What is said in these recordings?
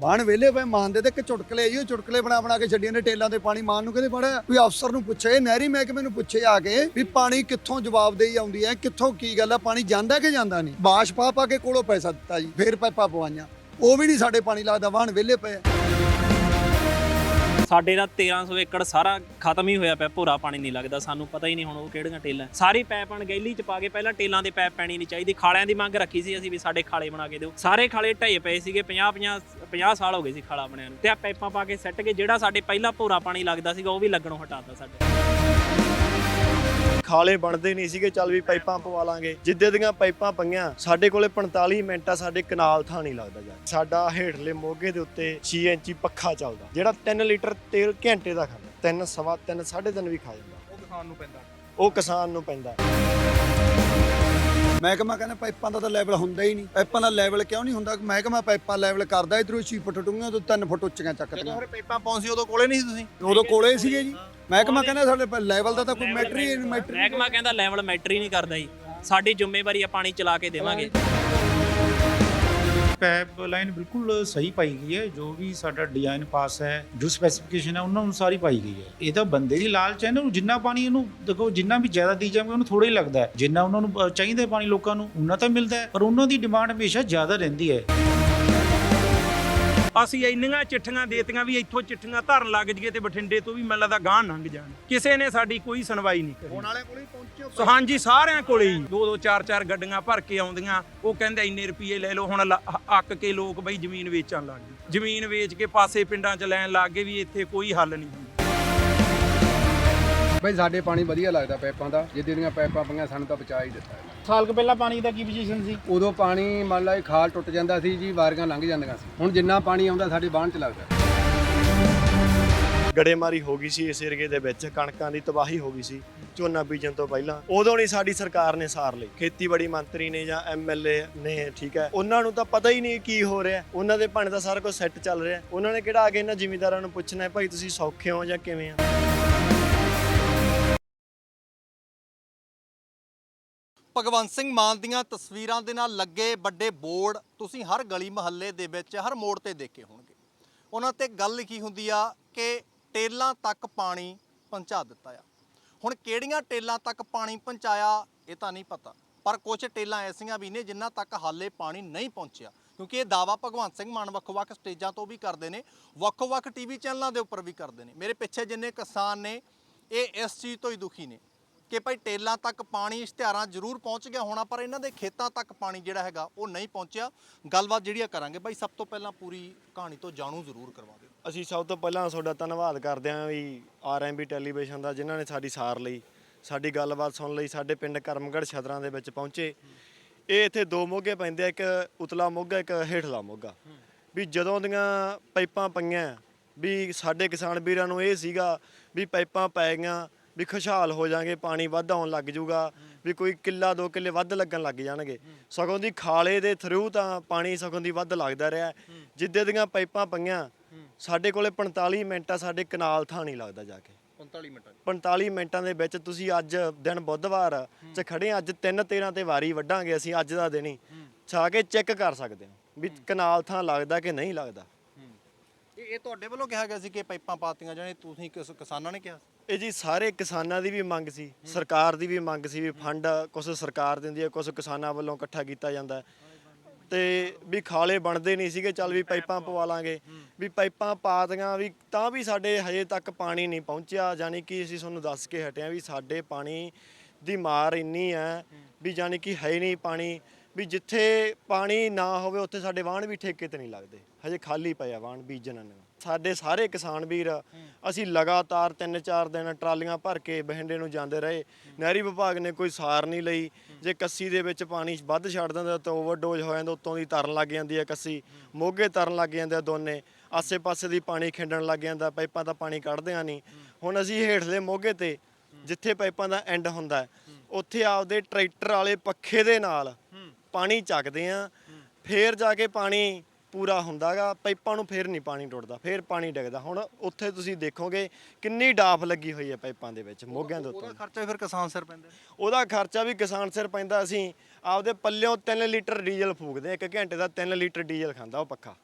ਬਾਣ ਵੇਲੇ ਪਏ ਮਾਨਦੇ ਤੇ ਇੱਕ ਚੁਟਕਲੇ ਜੀ ਉਹ ਚੁਟਕਲੇ ਬਣਾ ਬਣਾ ਕੇ ਛੱਡੀਆਂ ਨੇ ਟੇਲਾਂ ਤੇ ਪਾਣੀ ਮਾਨ ਨੂੰ। ਕਹਿੰਦੇ ਬੜਾ ਕੋਈ ਅਫਸਰ ਨੂੰ ਪੁੱਛੇ ਨਹਿਰੀ ਮਹਿਕਮੇ ਨੂੰ ਪੁੱਛੇ ਆ ਕੇ ਵੀ ਪਾਣੀ ਕਿੱਥੋਂ ਜਵਾਬਦੇਹੀ ਆਉਂਦੀ ਹੈ, ਕਿੱਥੋਂ ਕੀ ਗੱਲ ਹੈ ਪਾਣੀ ਜਾਂਦਾ ਕਿ ਜਾਂਦਾ ਨਹੀਂ? ਬਾਸ਼ ਪਾ ਪਾ ਕੇ ਕੋਲੋਂ ਪੈਸਾ ਦਿੱਤਾ ਜੀ, ਫੇਰ ਪਾਈਪਾਂ ਪਵਾਈਆਂ ਉਹ ਵੀ ਨਹੀਂ ਸਾਡੇ ਪਾਣੀ ਲੱਗਦਾ, ਵਾਹਣ ਵੇਲੇ ਪਏ। ਸਾਡੇ ਦਾ 1300 ਏਕੜ ਸਾਰਾ ਖਤਮ ਹੀ ਹੋਇਆ ਪਿਆ, ਭੋਰਾ ਪਾਣੀ ਨਹੀਂ ਲੱਗਦਾ, ਸਾਨੂੰ ਪਤਾ ਹੀ ਨਹੀਂ ਹੁਣ ਉਹ ਕਿਹੜੀਆਂ ਟੇਲਾਂ। ਸਾਰੀ ਪੈਪ ਅਣਗਹਿਲੀ ਚ ਪਾ ਕੇ ਪਹਿਲਾਂ ਟੇਲਾਂ ਦੇ ਪੈਪ ਪੈਣੀ ਨਹੀਂ ਚਾਹੀਦੀ, ਖਾਲਿਆਂ ਦੀ ਮੰਗ ਰੱਖੀ ਸੀ ਅਸੀਂ ਵੀ ਸਾਡੇ ਖਾਲੇ ਬਣਾ ਕੇ ਦਿਓ। ਸਾਰੇ ਖਾਲੇ ਢਏ ਪਏ ਸੀਗੇ 50 50 50 ਸਾਲ ਹੋ ਗਏ ਸੀ ਖਾਲਾ ਬਣਿਆ ਨੂੰ। ਤੇ ਆ ਪੈਪਾਂ ਪਾ ਕੇ ਸੱਟ ਕੇ ਜਿਹੜਾ ਸਾਡੇ ਪਹਿਲਾਂ ਭੋਰਾ ਪਾਣੀ ਲੱਗਦਾ ਸੀਗਾ, ਉਹ ਵੀ ਲੱਗਣੋਂ ਹਟਾਤਾ ਸਾਡੇ। ਖਾਲੇ ਬਣਦੇ ਨਹੀਂ ਸੀਗੇ ਚੱਲ ਵੀ ਪਾਈਪਾਂ ਪਵਾ ਲਾਂਗੇ। ਜਿੱਦੇ ਦੀਆਂ ਪਾਈਪਾਂ ਪਈਆਂ ਸਾਡੇ ਕੋਲੇ 45 ਮਿੰਟਾਂ ਸਾਡੇ ਕਨਾਲ ਥਾਂ ਨਹੀਂ ਲੱਗਦਾ ਜਾ ਸਾਡਾ ਹੇਠਲੇ ਮੋਗੇ ਦੇ ਉੱਤੇ 6 ਇੰਚੀ ਪੱਖਾ ਚੱਲਦਾ ਜਿਹੜਾ 3 ਲੀਟਰ ਤੇਲ ਘੰਟੇ ਦਾ ਖਾਂਦਾ। 3 ਸਵਾ 3 3.5 ਵੀ ਖਾ ਜਾਂਦਾ। ਉਹ ਕਿਸਾਨ ਨੂੰ ਪੈਂਦਾ। ਉਹ ਕਿਸਾਨ ਨੂੰ ਪੈਂਦਾ। ਮਹਿਕਮਾ ਕਹਿੰਦਾ ਪਾਈਪਾਂ ਦਾ ਤਾਂ ਲੈਵਲ ਹੁੰਦਾ ਹੀ ਨਹੀਂ। ਪਾਈਪਾਂ ਦਾ ਲੈਵਲ ਕਿਉਂ ਨਹੀਂ ਹੁੰਦਾ? ਮਹਿਕਮਾ ਪਾਈਪਾਂ ਲੈਵਲ ਕਰਦਾ ਇਧਰੋਂ 6 ਫੁੱਟ ਡੂੰਘੀਆਂ ਤੋਂ 3 ਫੁੱਟ ਉੱਚੀਆਂ ਚੱਕਦੀਆਂ ਫਿਰ ਪਾਈਪਾਂ ਪਹੁੰਚੀ ਉਦੋਂ ਕੋਲੇ ਨਹੀਂ ਸੀ ਤੁਸੀਂ? ਉਦੋਂ ਕੋਲੇ ਸੀਗੇ ਜੀ। ਮਹਿਕਮਾ ਕਹਿੰਦਾ ਸਾਡੇ ਲੈਵਲ ਦਾ ਤਾਂ ਕੋਈ ਮੈਟਰ ਹੀ ਨਹੀਂ ਮੈਟਰ ਮਹਿਕਮਾ ਕਹਿੰਦਾ ਲੈਵਲ ਮੈਟਰ ਹੀ ਨਹੀਂ ਕਰਦਾ ਜੀ। ਸਾਡੀ ਜ਼ਿੰਮੇਵਾਰੀ ਆ ਪਾਣੀ ਚਲਾ ਕੇ ਦੇਵਾਂਗੇ। ਪੈਪ ਲਾਈਨ ਬਿਲਕੁਲ ਸਹੀ ਪਾਈ ਗਈ ਹੈ ਜੋ ਵੀ ਸਾਡਾ ਡਿਜ਼ਾਈਨ ਪਾਸ ਹੈ ਜੋ ਸਪੈਸੀਫਿਕੇਸ਼ਨ ਹੈ ਉਹਨਾਂ ਅਨੁਸਾਰ ਹੀ ਪਾਈ ਗਈ ਹੈ। ਇਹ ਤਾਂ ਬੰਦੇ ਦੀ ਲਾਲਚ ਹੈ ਨਾ ਜਿੰਨਾ ਪਾਣੀ ਉਹਨੂੰ ਦੇਖੋ ਜਿੰਨਾ ਵੀ ਜ਼ਿਆਦਾ ਦੀ ਜਾਵੇ ਉਹਨੂੰ ਥੋੜਾ ਹੀ ਲੱਗਦਾ ਹੈ। ਜਿੰਨਾ ਉਹਨਾਂ ਨੂੰ ਚਾਹੀਦਾ ਪਾਣੀ ਲੋਕਾਂ ਨੂੰ ਉਹਨਾਂ ਤਾਂ ਮਿਲਦਾ ਹੈ ਪਰ ਉਹਨਾਂ ਦੀ ਡਿਮਾਂਡ ਹਮੇਸ਼ਾ ਜ਼ਿਆਦਾ ਰਹਿੰਦੀ ਹੈ। ਅਸੀਂ ਇੰਨੀਆਂ ਚਿੱਠੀਆਂ ਦੇਤੀਆਂ ਵੀ ਇੱਥੋਂ ਚਿੱਠੀਆਂ ਧਰਨ ਲੱਗ ਜਗੇ ਤੇ ਬਠਿੰਡੇ ਤੋਂ ਵੀ ਮੈਨੂੰ ਲੱਗਦਾ ਗਾਂ ਲੰਘ ਜਾਣ। ਕਿਸੇ ਨੇ ਸਾਡੀ ਕੋਈ ਸੁਣਵਾਈ ਨਹੀਂ ਕਰੀ। ਹੁਣ ਵਾਲਿਆਂ ਕੋਲੇ ਹੀ ਪਹੁੰਚੇ ਸੋ ਹਾਂਜੀ ਸਾਰਿਆਂ ਕੋਲੇ ਹੀ ਦੋ ਦੋ ਚਾਰ ਚਾਰ ਗੱਡੀਆਂ ਭਰ ਕੇ ਆਉਂਦੀਆਂ। ਉਹ ਕਹਿੰਦੇ ਇੰਨੇ ਰੁਪਏ ਲੈ ਲਓ ਹੁਣ ਲ- ਅੱਕ ਕੇ ਲੋਕ ਬਈ ਜ਼ਮੀਨ ਵੇਚਣ ਲੱਗ ਗਏ। ਜ਼ਮੀਨ ਵੇਚ ਕੇ ਪਾਸੇ ਪਿੰਡਾਂ 'ਚ ਲੈਣ ਲੱਗ ਗਏ ਵੀ ਇੱਥੇ ਕੋਈ ਹੱਲ ਨਹੀਂ ਹੁੰਦਾ। ਬਈ ਸਾਡੇ ਪਾਣੀ ਵਧੀਆ ਲੱਗਦਾ ਪਾਈਪਾਂ ਦਾ। ਜਿੱਦੇ ਦੀਆਂ ਪਾਈਪਾਂ ਪਈਆਂ ਸਾਨੂੰ ਤਾਂ ਬਚਾ ਹੀ ਦਿੱਤਾ ਹੈ। ਸਾਲ ਕੁ ਪਹਿਲਾਂ ਪਾਣੀ ਦਾ ਕੀ ਪੋਜੀਸ਼ਨ ਸੀ? ਉਦੋਂ ਪਾਣੀ ਮੰਨ ਲਾ ਇਹ ਖਾਲ ਟੁੱਟ ਜਾਂਦਾ ਸੀ ਜੀ ਵਾਰੀਆਂ ਲੰਘ ਜਾਂਦੀਆਂ ਸੀ। ਹੁਣ ਜਿੰਨਾ ਪਾਣੀ ਆਉਂਦਾ ਸਾਡੇ ਬਾਣ ਚ ਲੱਗਦਾ। ਗੜੇਮਾਰੀ ਹੋ ਗਈ ਸੀ, ਇਸ ਏਰੀਏ ਦੇ ਵਿੱਚ ਕਣਕਾਂ ਦੀ ਤਬਾਹੀ ਹੋ ਗਈ ਸੀ, ਝੋਨਾ ਬੀਜਣ ਤੋਂ ਪਹਿਲਾਂ। ਉਦੋਂ ਨਹੀਂ ਸਾਡੀ ਸਰਕਾਰ ਨੇ ਸਾਰ ਲਈ। ਖੇਤੀਬਾੜੀ ਮੰਤਰੀ ਨੇ ਜਾਂ ਐਮਐਲਏ ਨੇ, ਠੀਕ ਹੈ, ਉਹਨਾਂ ਨੂੰ ਤਾਂ ਪਤਾ ਹੀ ਨਹੀਂ ਕੀ ਹੋ ਰਿਹਾ। ਉਹਨਾਂ ਦੇ ਭਾਣੇ ਦਾ ਸਾਰਾ ਕੁਝ ਸੈੱਟ ਚੱਲ ਰਿਹਾ। ਉਹਨਾਂ ਨੇ ਕਿਹੜਾ ਆ ਕੇ ਇਹਨਾਂ ਜ਼ਿਮੀਂਦਾਰਾਂ ਨੂੰ ਪੁੱਛਣਾ ਹੈ ਭਾਈ ਤੁਸੀਂ ਸੌਖੇ ਹੋ ਜਾਂ ਕਿਵੇਂ ਆ? ਭਗਵੰਤ ਸਿੰਘ ਮਾਨ ਦੀਆਂ ਤਸਵੀਰਾਂ ਦੇ ਨਾਲ ਲੱਗੇ ਵੱਡੇ ਬੋਰਡ ਤੁਸੀਂ ਹਰ ਗਲੀ ਮੁਹੱਲੇ ਦੇ ਵਿੱਚ, ਹਰ ਮੋੜ ਤੇ ਦੇਖੇ ਹੋਣਗੇ। ਉਹਨਾਂ ਤੇ ਗੱਲ ਲਿਖੀ ਹੁੰਦੀ ਆ ਕਿ ਟੇਲਾਂ ਤੱਕ ਪਾਣੀ ਪਹੁੰਚਾ ਦਿੱਤਾ ਆ। ਹੁਣ ਕਿਹੜੀਆਂ ਟੇਲਾਂ ਤੱਕ ਪਾਣੀ ਪਹੁੰਚਾਇਆ, ਇਹ ਤਾਂ ਨਹੀਂ ਪਤਾ। ਪਰ ਕੁਝ ਟੇਲਾਂ ਐਸੀਆਂ ਵੀ ਨੇ ਜਿਨ੍ਹਾਂ ਤੱਕ ਹਾਲੇ ਪਾਣੀ ਨਹੀਂ ਪਹੁੰਚਿਆ। ਕਿਉਂਕਿ ਇਹ ਦਾਵਾ ਭਗਵੰਤ ਸਿੰਘ ਮਾਨ ਵੱਖ-ਵੱਖ ਸਟੇਜਾਂ ਤੋਂ ਵੀ ਕਰਦੇ ਨੇ, ਵੱਖ-ਵੱਖ ਟੀਵੀ ਚੈਨਲਾਂ ਦੇ ਉੱਪਰ ਵੀ ਕਰਦੇ ਨੇ। ਮੇਰੇ ਪਿੱਛੇ ਜਿੰਨੇ ਕਿਸਾਨ ਨੇ, ਇਹ ਇਸ ਚੀਜ਼ ਤੋਂ ਹੀ ਦੁਖੀ ਨੇ ਕਿ ਭਾਈ ਟੇਲਾਂ ਤੱਕ ਪਾਣੀ ਇਸ਼ਤਿਹਾਰਾਂ ਜ਼ਰੂਰ ਪਹੁੰਚ ਗਿਆ ਹੋਣਾ, ਪਰ ਇਹਨਾਂ ਦੇ ਖੇਤਾਂ ਤੱਕ ਪਾਣੀ ਜਿਹੜਾ ਹੈਗਾ ਉਹ ਨਹੀਂ ਪਹੁੰਚਿਆ। ਗੱਲਬਾਤ ਜਿਹੜੀ ਆ ਕਰਾਂਗੇ, ਭਾਈ ਸਭ ਤੋਂ ਪਹਿਲਾਂ ਪੂਰੀ ਕਹਾਣੀ ਤੋਂ ਜਾਣੂ ਜ਼ਰੂਰ ਕਰਵਾ ਦਿਓ। ਅਸੀਂ ਸਭ ਤੋਂ ਪਹਿਲਾਂ ਤੁਹਾਡਾ ਧੰਨਵਾਦ ਕਰਦੇ ਹਾਂ ਵੀ ਆਰਐਮਬੀ ਟੈਲੀਵਿਜ਼ਨ ਦਾ, ਜਿਨ੍ਹਾਂ ਨੇ ਸਾਡੀ ਸਾਰ ਲਈ, ਸਾਡੀ ਗੱਲਬਾਤ ਸੁਣ ਲਈ ਸਾਡੇ ਪਿੰਡ ਕਰਮਗੜ੍ਹ ਛਤਰਾਂ ਦੇ ਵਿੱਚ ਪਹੁੰਚੇ। ਇਹ ਇੱਥੇ ਦੋ ਮੋਗੇ ਪੈਂਦੇ ਆ, ਇੱਕ ਉਤਲਾ ਮੋਗਾ, ਇੱਕ ਹੇਠਲਾ ਮੋਗਾ। ਵੀ ਜਦੋਂ ਦੀਆਂ ਪਾਈਪਾਂ ਪਈਆਂ, ਵੀ ਸਾਡੇ ਕਿਸਾਨ ਵੀਰਾਂ ਨੂੰ ਇਹ ਸੀਗਾ ਵੀ ਪਾਈਪਾਂ ਪੈ ਗਈਆਂ, ਵੀ ਖੁਸ਼ਹਾਲ ਹੋ ਜਾਾਂਗੇ ਪਾਣੀ ਵੱਧ ਆਉਣ ਲੱਗ ਜਾਊਗਾ, ਵੀ ਕੋਈ ਕਿੱਲਾ, ਦੋ ਕਿੱਲੇ ਵੱਧ ਲੱਗਣ ਲੱਗ ਜਾਣਗੇ। ਸਗੋਂ ਦੀ ਖਾਲੇ ਦੇ ਥਰੂ ਤਾਂ ਪਾਣੀ ਸਗੋਂ ਦੀ ਵੱਧ ਲੱਗਦਾ ਰਿਹਾ। ਜਿੱਦੇ ਦੀਆਂ ਪਾਈਪਾਂ ਪਈਆਂ ਸਾਡੇ ਕੋਲੇ 45 ਮਿੰਟਾਂ ਸਾਡੇ ਕਨਾਲ ਥਾਂ ਨਹੀਂ ਲੱਗਦਾ ਜਾ ਕੇ। 45 ਮਿੰਟਾਂ 45 ਮਿੰਟਾਂ ਦੇ ਵਿੱਚ ਤੁਸੀਂ ਅੱਜ ਦਿਨ ਬੁੱਧਵਾਰ ਚ ਖੜੇ ਅੱਜ 3 13 ਤੇ ਵਾਰੀ ਵੱਢਾਂਗੇ ਅਸੀਂ ਅੱਜ ਦਾ ਦਿਨ ਹੀ। ਛਾ ਕੇ ਚੈੱਕ ਕਰ ਸਕਦੇ ਹਾਂ ਵੀ ਕਨਾਲ ਥਾਂ ਲੱਗਦਾ ਕਿ ਨਹੀਂ ਲੱਗਦਾ। ਇਹ ਇਹ ਤੁਹਾਡੇ ਵੱਲੋਂ ਕਿਹਾ ਗਿਆ ਸੀ ਕਿ ਪਾਈਪਾਂ ਪਾਤੀਆਂ ਜਾਣੇ ਤੁਸੀਂ ਕਿਸ ਕਿਸਾਨਾਂ ਨੇ ਕਿਹਾ ਇਹ ਜੀ ਸਾਰੇ ਕਿਸਾਨਾਂ ਦੀ ਵੀ ਮੰਗ ਸੀ ਸਰਕਾਰ ਦੀ ਵੀ ਮੰਗ ਸੀ ਵੀ ਫੰਡ ਕੁਝ ਸਰਕਾਰ ਦਿੰਦੀ ਹੈ ਕੁਝ ਕਿਸਾਨਾਂ ਵੱਲੋਂ ਇਕੱਠਾ ਕੀਤਾ ਜਾਂਦਾ ਹੈ। ਤੇ ਵੀ ਖਾਲੇ ਬਣਦੇ ਨਹੀਂ ਸੀਗੇ, ਚੱਲ ਵੀ ਪਾਈਪਾਂ ਪਵਾ ਲਾਂਗੇ। ਵੀ ਪਾਈਪਾਂ ਪਾ ਪਾਤੀਆਂ ਵੀ ਤਾਂ ਵੀ ਸਾਡੇ ਹਜੇ ਤੱਕ ਪਾਣੀ ਨਹੀਂ ਪਹੁੰਚਿਆ। ਯਾਨੀ ਕਿ ਅਸੀਂ ਤੁਹਾਨੂੰ ਦੱਸ ਕੇ ਹਟਿਆ ਵੀ ਸਾਡੇ ਪਾਣੀ ਦੀ ਮਾਰ ਇੰਨੀ ਹੈ ਵੀ ਯਾਨੀ ਕਿ ਹੈ ਨਹੀਂ ਪਾਣੀ। ਵੀ ਜਿੱਥੇ ਪਾਣੀ ਨਾ ਹੋਵੇ, ਉੱਥੇ ਸਾਡੇ ਵਾਹਣ ਵੀ ਠੇਕੇ ਤੇ ਨਹੀਂ ਲੱਗਦੇ। ਹਜੇ ਖਾਲੀ ਪਿਆ ਵਾਹਣ ਬੀਜਣ ਨੂੰ ਸਾਡੇ ਸਾਰੇ ਕਿਸਾਨ ਵੀਰ, ਅਸੀਂ ਲਗਾਤਾਰ 3-4 ਦਿਨ ਟਰਾਲੀਆਂ ਭਰ ਕੇ ਬਹਿੰਡੇ ਨੂੰ ਜਾਂਦੇ ਰਹੇ। ਨਹਿਰੀ ਵਿਭਾਗ ਨੇ ਕੋਈ ਸਾਰ ਨਹੀਂ ਲਈ। ਜੇ ਕੱਸੀ ਦੇ ਵਿੱਚ ਪਾਣੀ ਵੱਧ ਛੱਡ ਦਿੰਦਾ ਤਾਂ ਓਵਰਡੋਜ਼ ਹੋ ਜਾਂਦਾ, ਉੱਤੋਂ ਦੀ ਤਰਨ ਲੱਗ ਜਾਂਦੀ ਹੈ ਕੱਸੀ। ਮੋਗੇ ਤਰਨ ਲੱਗ ਜਾਂਦੇ ਆ ਦੋਨੇ। ਆਸੇ-ਪਾਸੇ ਦੀ ਪਾਣੀ ਖਿੰਡਣ ਲੱਗ ਜਾਂਦਾ, ਪਾਈਪਾਂ ਤਾਂ ਪਾਣੀ ਕੱਢਦੇ ਆ ਨਹੀਂ। ਹੁਣ ਅਸੀਂ ਹੇਠਲੇ ਮੋਗੇ ਤੇ, ਜਿੱਥੇ ਪਾਈਪਾਂ ਦਾ ਐਂਡ ਹੁੰਦਾ ਉੱਥੇ ਆਪਦੇ ਟਰੈਕਟਰ ਵਾਲੇ ਪੱਖੇ ਦੇ ਨਾਲ ਪਾਣੀ ਚੱਕਦੇ ਆ ਫੇਰ ਜਾ ਕੇ ਪਾਣੀ ਪੂਰਾ ਹੁੰਦਾਗਾ ਪਾਈਪਾਂ ਨੂੰ ਫੇਰ ਨਹੀਂ ਪਾਣੀ ਟੁੱਟਦਾ ਫੇਰ ਪਾਣੀ ਡਿੱਗਦਾ। ਹੁਣ ਉੱਥੇ ਤੁਸੀਂ ਦੇਖੋਗੇ ਕਿੰਨੀ ਡਾਫ ਲੱਗੀ ਹੋਈ ਹੈ ਪਾਈਪਾਂ ਦੇ ਵਿੱਚ ਮੋਗਿਆਂ ਦੇ ਉਹਦਾ ਉੱਤੇ ਖਰਚਾ ਫਿਰ ਕਿਸਾਨ ਸਿਰ ਪੈਂਦਾ ਉਹਦਾ ਖਰਚਾ ਵੀ ਕਿਸਾਨ ਸਿਰ ਪੈਂਦਾ ਅਸੀਂ ਆਪਦੇ ਪੱਲਿਓਂ 3 ਲੀਟਰ ਡੀਜ਼ਲ ਫੂਕਦੇ ਹਾਂ। ਇੱਕ ਘੰਟੇ ਦਾ 3 ਲੀਟਰ ਡੀਜ਼ਲ ਖਾਂਦਾ ਉਹ ਪੱਖਾ।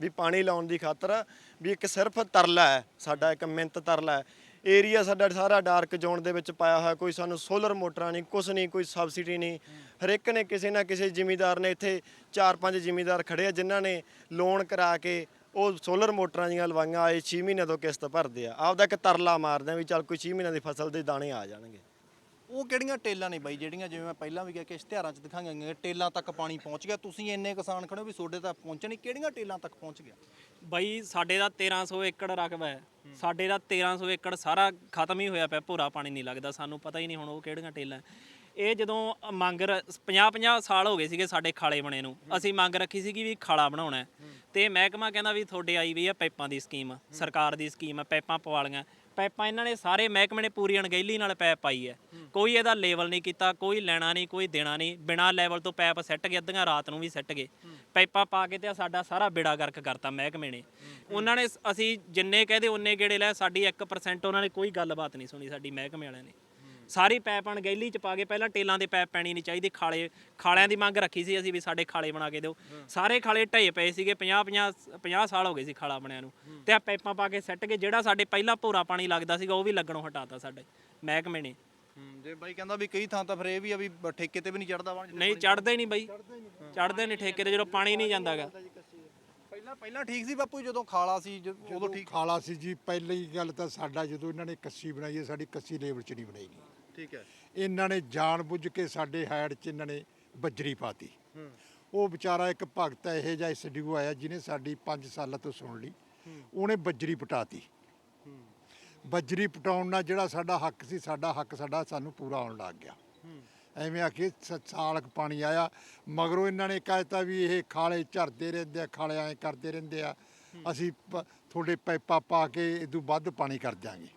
ਵੀ ਪਾਣੀ ਲਾਉਣ ਦੀ ਖਾਤਰ ਵੀ ਇੱਕ ਸਿਰਫ ਤਰਲਾ ਹੈ ਸਾਡਾ ਇੱਕ ਮਿੰਤ ਤਰਲਾ ਹੈ। ਏਰੀਆ ਸਾਡਾ ਸਾਰਾ ਡਾਰਕ ਜ਼ੋਨ ਦੇ ਵਿੱਚ ਪਾਇਆ ਹੋਇਆ, ਕੋਈ ਸਾਨੂੰ ਸੋਲਰ ਮੋਟਰਾਂ ਨਹੀਂ, ਕੁਛ ਨਹੀਂ, ਕੋਈ ਸਬਸਿਡੀ ਨਹੀਂ। ਹਰ ਇੱਕ ਨੇ ਕਿਸੇ ਨਾ ਕਿਸੇ ਜ਼ਿਮੀਦਾਰ ਨੇ ਇੱਥੇ ਚਾਰ ਪੰਜ ਜ਼ਿਮੀਦਾਰ ਖੜੇ ਆ, ਜਿਨ੍ਹਾਂ ਨੇ ਲੋਨ ਕਰਾ ਕੇ ਉਹ ਸੋਲਰ ਮੋਟਰਾਂ ਦੀਆਂ ਲਵਾਈਆਂ, ਆਏ 6 ਮਹੀਨੇ ਤੋਂ ਕਿਸ਼ਤ ਭਰਦੇ ਆ। ਆਪਦਾ ਇੱਕ ਤਰਲਾ ਮਾਰਦੇ ਆ ਵੀ ਚੱਲ ਕੋਈ 6 ਮਹੀਨਿਆਂ ਦੀ ਫਸਲ ਦੇ ਦਾਣੇ ਆ ਜਾਣਗੇ। ਉਹ ਕਿਹੜੀਆਂ ਟੇਲਾਂ ਨੇ ਬਾਈ ਜਿਹੜੀਆਂ ਜਿਵੇਂ ਮੈਂ ਪਹਿਲਾਂ ਵੀ ਕਿਹਾ ਕਿ ਇਸ਼ਤਿਹਾਰਾਂ 'ਚ ਦਿਖਾਈਆਂ ਗਈਆਂ ਟੇਲਾਂ ਤੱਕ ਪਾਣੀ ਪਹੁੰਚ ਗਿਆ। ਤੁਸੀਂ ਇੰਨੇ ਕਿਸਾਨ ਖੜੇ ਹੋ ਵੀ ਤੁਹਾਡੇ ਤੱਕ ਪਹੁੰਚਣੀ ਕਿਹੜੀਆਂ ਟੇਲਾਂ ਤੱਕ ਪਹੁੰਚ ਗਿਆ? ਬਾਈ, ਸਾਡੇ ਦਾ 1300 ਏਕੜ ਰਕਬਾ ਹੈ। ਸਾਡੇ ਦਾ 1300 ਏਕੜ ਸਾਰਾ ਖਤਮ ਹੀ ਹੋਇਆ ਪਿਆ, ਭੋਰਾ ਪਾਣੀ ਨਹੀਂ ਲੱਗਦਾ, ਸਾਨੂੰ ਪਤਾ ਹੀ ਨਹੀਂ ਹੁਣ ਉਹ ਕਿਹੜੀਆਂ ਟੇਲਾਂ ਇਹ ਜਦੋਂ ਮੰਗ 50 50 ਸਾਲ ਹੋ ਗਏ ਸੀਗੇ ਸਾਡੇ ਖਾਲੇ ਬਣੇ ਨੂੰ। ਅਸੀਂ ਮੰਗ ਰੱਖੀ ਸੀਗੀ ਵੀ ਖਾਲਾ ਬਣਾਉਣਾ ਹੈ। ਤੇ ਮਹਿਕਮਾ ਕਹਿੰਦਾ ਵੀ ਤੁਹਾਡੇ ਆਈ ਵੀ ਆ ਪਾਈਪਾਂ ਦੀ ਸਕੀਮ, ਸਰਕਾਰ ਦੀ ਸਕੀਮ ਹੈ ਪਾਈਪਾਂ ਪਵਾ ਪਾਈਪਾਂ ਇਹਨਾਂ ਨੇ ਸਾਰੇ ਮਹਿਕਮੇ ਨੇ ਪੂਰੀ ਅਣਗਹਿਲੀ ਨਾਲ ਪੈਪ ਪਾਈ ਹੈ। ਕੋਈ ਇਹਦਾ ਲੈਵਲ ਨਹੀਂ ਕੀਤਾ ਕੋਈ ਲੈਣਾ ਨਹੀਂ ਕੋਈ ਦੇਣਾ ਨਹੀਂ। ਬਿਨਾਂ ਲੈਵਲ ਤੋਂ ਪੈਪ ਸੱਟ ਗਏ ਅੱਧੀਆਂ ਰਾਤ ਨੂੰ ਵੀ ਸੱਟ ਗਏ। ਪਾਈਪਾਂ ਪਾ ਕੇ ਤੇ ਸਾਡਾ ਸਾਰਾ ਬੇੜਾ ਗਰਕ ਕਰਤਾ ਮਹਿਕਮੇ ਨੇ। ਉਹਨਾਂ ਨੇ ਅਸੀਂ ਜਿੰਨੇ ਕਹਦੇ ਉਨੇ ਗੇੜੇ ਲੈ ਸਾਡੀ 1% ਉਹਨਾਂ ਨੇ ਕੋਈ ਗੱਲਬਾਤ ਨਹੀਂ ਸੁਣੀ ਸਾਡੀ ਮਹਿਕਮੇ ਵਾਲਿਆਂ ਨੇ। ਸਾਰੀ ਪੈਪ ਅਣਗਹਿਲੀ ਚ ਪਾ ਕੇ ਪਹਿਲਾਂ ਟੇਲਾਂ ਦੇ ਪੈਪ ਪੈਣੀ ਨਹੀਂ ਚਾਹੀਦੀ ਖਾਲੇ ਖਾਲਿਆਂ ਦੀ ਮੰਗ ਰੱਖੀ ਸੀ ਅਸੀਂ ਵੀ ਸਾਡੇ ਖਾਲੇ ਬਣਾ ਕੇ ਦਿਓ। ਸਾਰੇ ਖਾਲੇ ਢਏ ਪਏ ਸੀਗੇ 50 50 50 ਸਾਲ ਹੋ ਗਏ ਸੀ ਖਾਲਾ ਬਣਿਆ ਨੂੰ। ਤੇ ਆ ਪੈਪਾਂ ਪਾ ਕੇ ਸੱਟ ਕੇ ਜਿਹੜਾ ਸਾਡੇ ਪਹਿਲਾਂ ਭੋਰਾ ਪਾਣੀ ਲੱਗਦਾ ਸੀਗਾ ਉਹ ਵੀ ਲੱਗਣੋਂ ਹਟਾਤਾ ਸਾਡੇ ਮਹਿਕਮੇ ਨੇ। ਜੇ ਬਾਈ ਕਹਿੰਦਾ ਵੀ ਕਈ ਥਾਂ ਤਾਂ ਫਿਰ ਇਹ ਵੀ ਆ ਵੀ ਠੇਕੇ ਤੇ ਵੀ ਨਹੀਂ ਚੜਦਾ ਵਾ ਨਹੀਂ ਚੜਦੇ ਹੀ ਨਹੀਂ ਬਈ। ਚੜਦੇ ਨਹੀਂ ਠੇਕੇ ਤੇ ਜਦੋਂ ਪਾਣੀ ਨਹੀਂ ਜਾਂਦਾਗਾ ਪਹਿਲਾਂ ਪਹਿਲਾਂ ਠੀਕ ਸੀ ਬਾਪੂ ਜੀ, ਜਦੋਂ ਖਾਲਾ ਸੀ ਜ- ਉਦੋਂ ਠੀਕ ਖਾਲਾ ਸੀ ਜੀ ਪਹਿਲੀ ਗੱਲ ਤਾਂ ਸਾਡਾ ਜਦੋਂ ਇਹਨਾਂ ਨੇ ਕੱਸੀ ਬਣਾਈ ਹੈ ਸਾਡੀ ਕੱਸੀ ਲੇਬਰ ਚ ਨਹੀਂ ਬਣਾਈ। ਗਈ ਠੀਕ ਹੈ। ਇਹਨਾਂ ਨੇ ਜਾਣ ਬੁੱਝ ਕੇ ਸਾਡੇ ਹੈਡ ਚ ਇਹਨਾਂ ਨੇ ਬੱਜਰੀ ਪਾਤੀ। ਉਹ ਵਿਚਾਰਾ ਇੱਕ ਭਗਤ ਹੈ ਇਹ ਜਿਹਾ ਐਸਡੀਓ ਆਇਆ ਜਿਹਨੇ ਸਾਡੀ 5 ਸਾਲਾਂ ਤੋਂ ਸੁਣ ਲਈ। ਉਹਨੇ ਬੱਜਰੀ ਪਟਾਤੀ। ਬੱਜਰੀ ਪਟਾਉਣ ਨਾਲ ਜਿਹੜਾ ਸਾਡਾ ਹੱਕ ਸੀ ਸਾਡਾ ਹੱਕ ਸਾਡਾ ਸਾਨੂੰ ਪੂਰਾ ਆਉਣ ਲੱਗ ਗਿਆ। ਐਵੇਂ ਸਾਲ ਕੁ ਪਾਣੀ ਆਇਆ। ਮਗਰੋਂ ਇਹਨਾਂ ਨੇ ਕਹਿਤਾ ਵੀ ਇਹ ਖਾਲੇ ਝਰਦੇ ਰਹਿੰਦੇ ਆ ਖਾਲੇ ਐਂ ਕਰਦੇ ਰਹਿੰਦੇ ਆ। ਅਸੀਂ ਤੁਹਾਡੇ ਪਾਈਪਾਂ ਪਾ ਕੇ ਇਦੋਂ ਵੱਧ ਪਾਣੀ ਕਰ ਦਿਆਂਗੇ।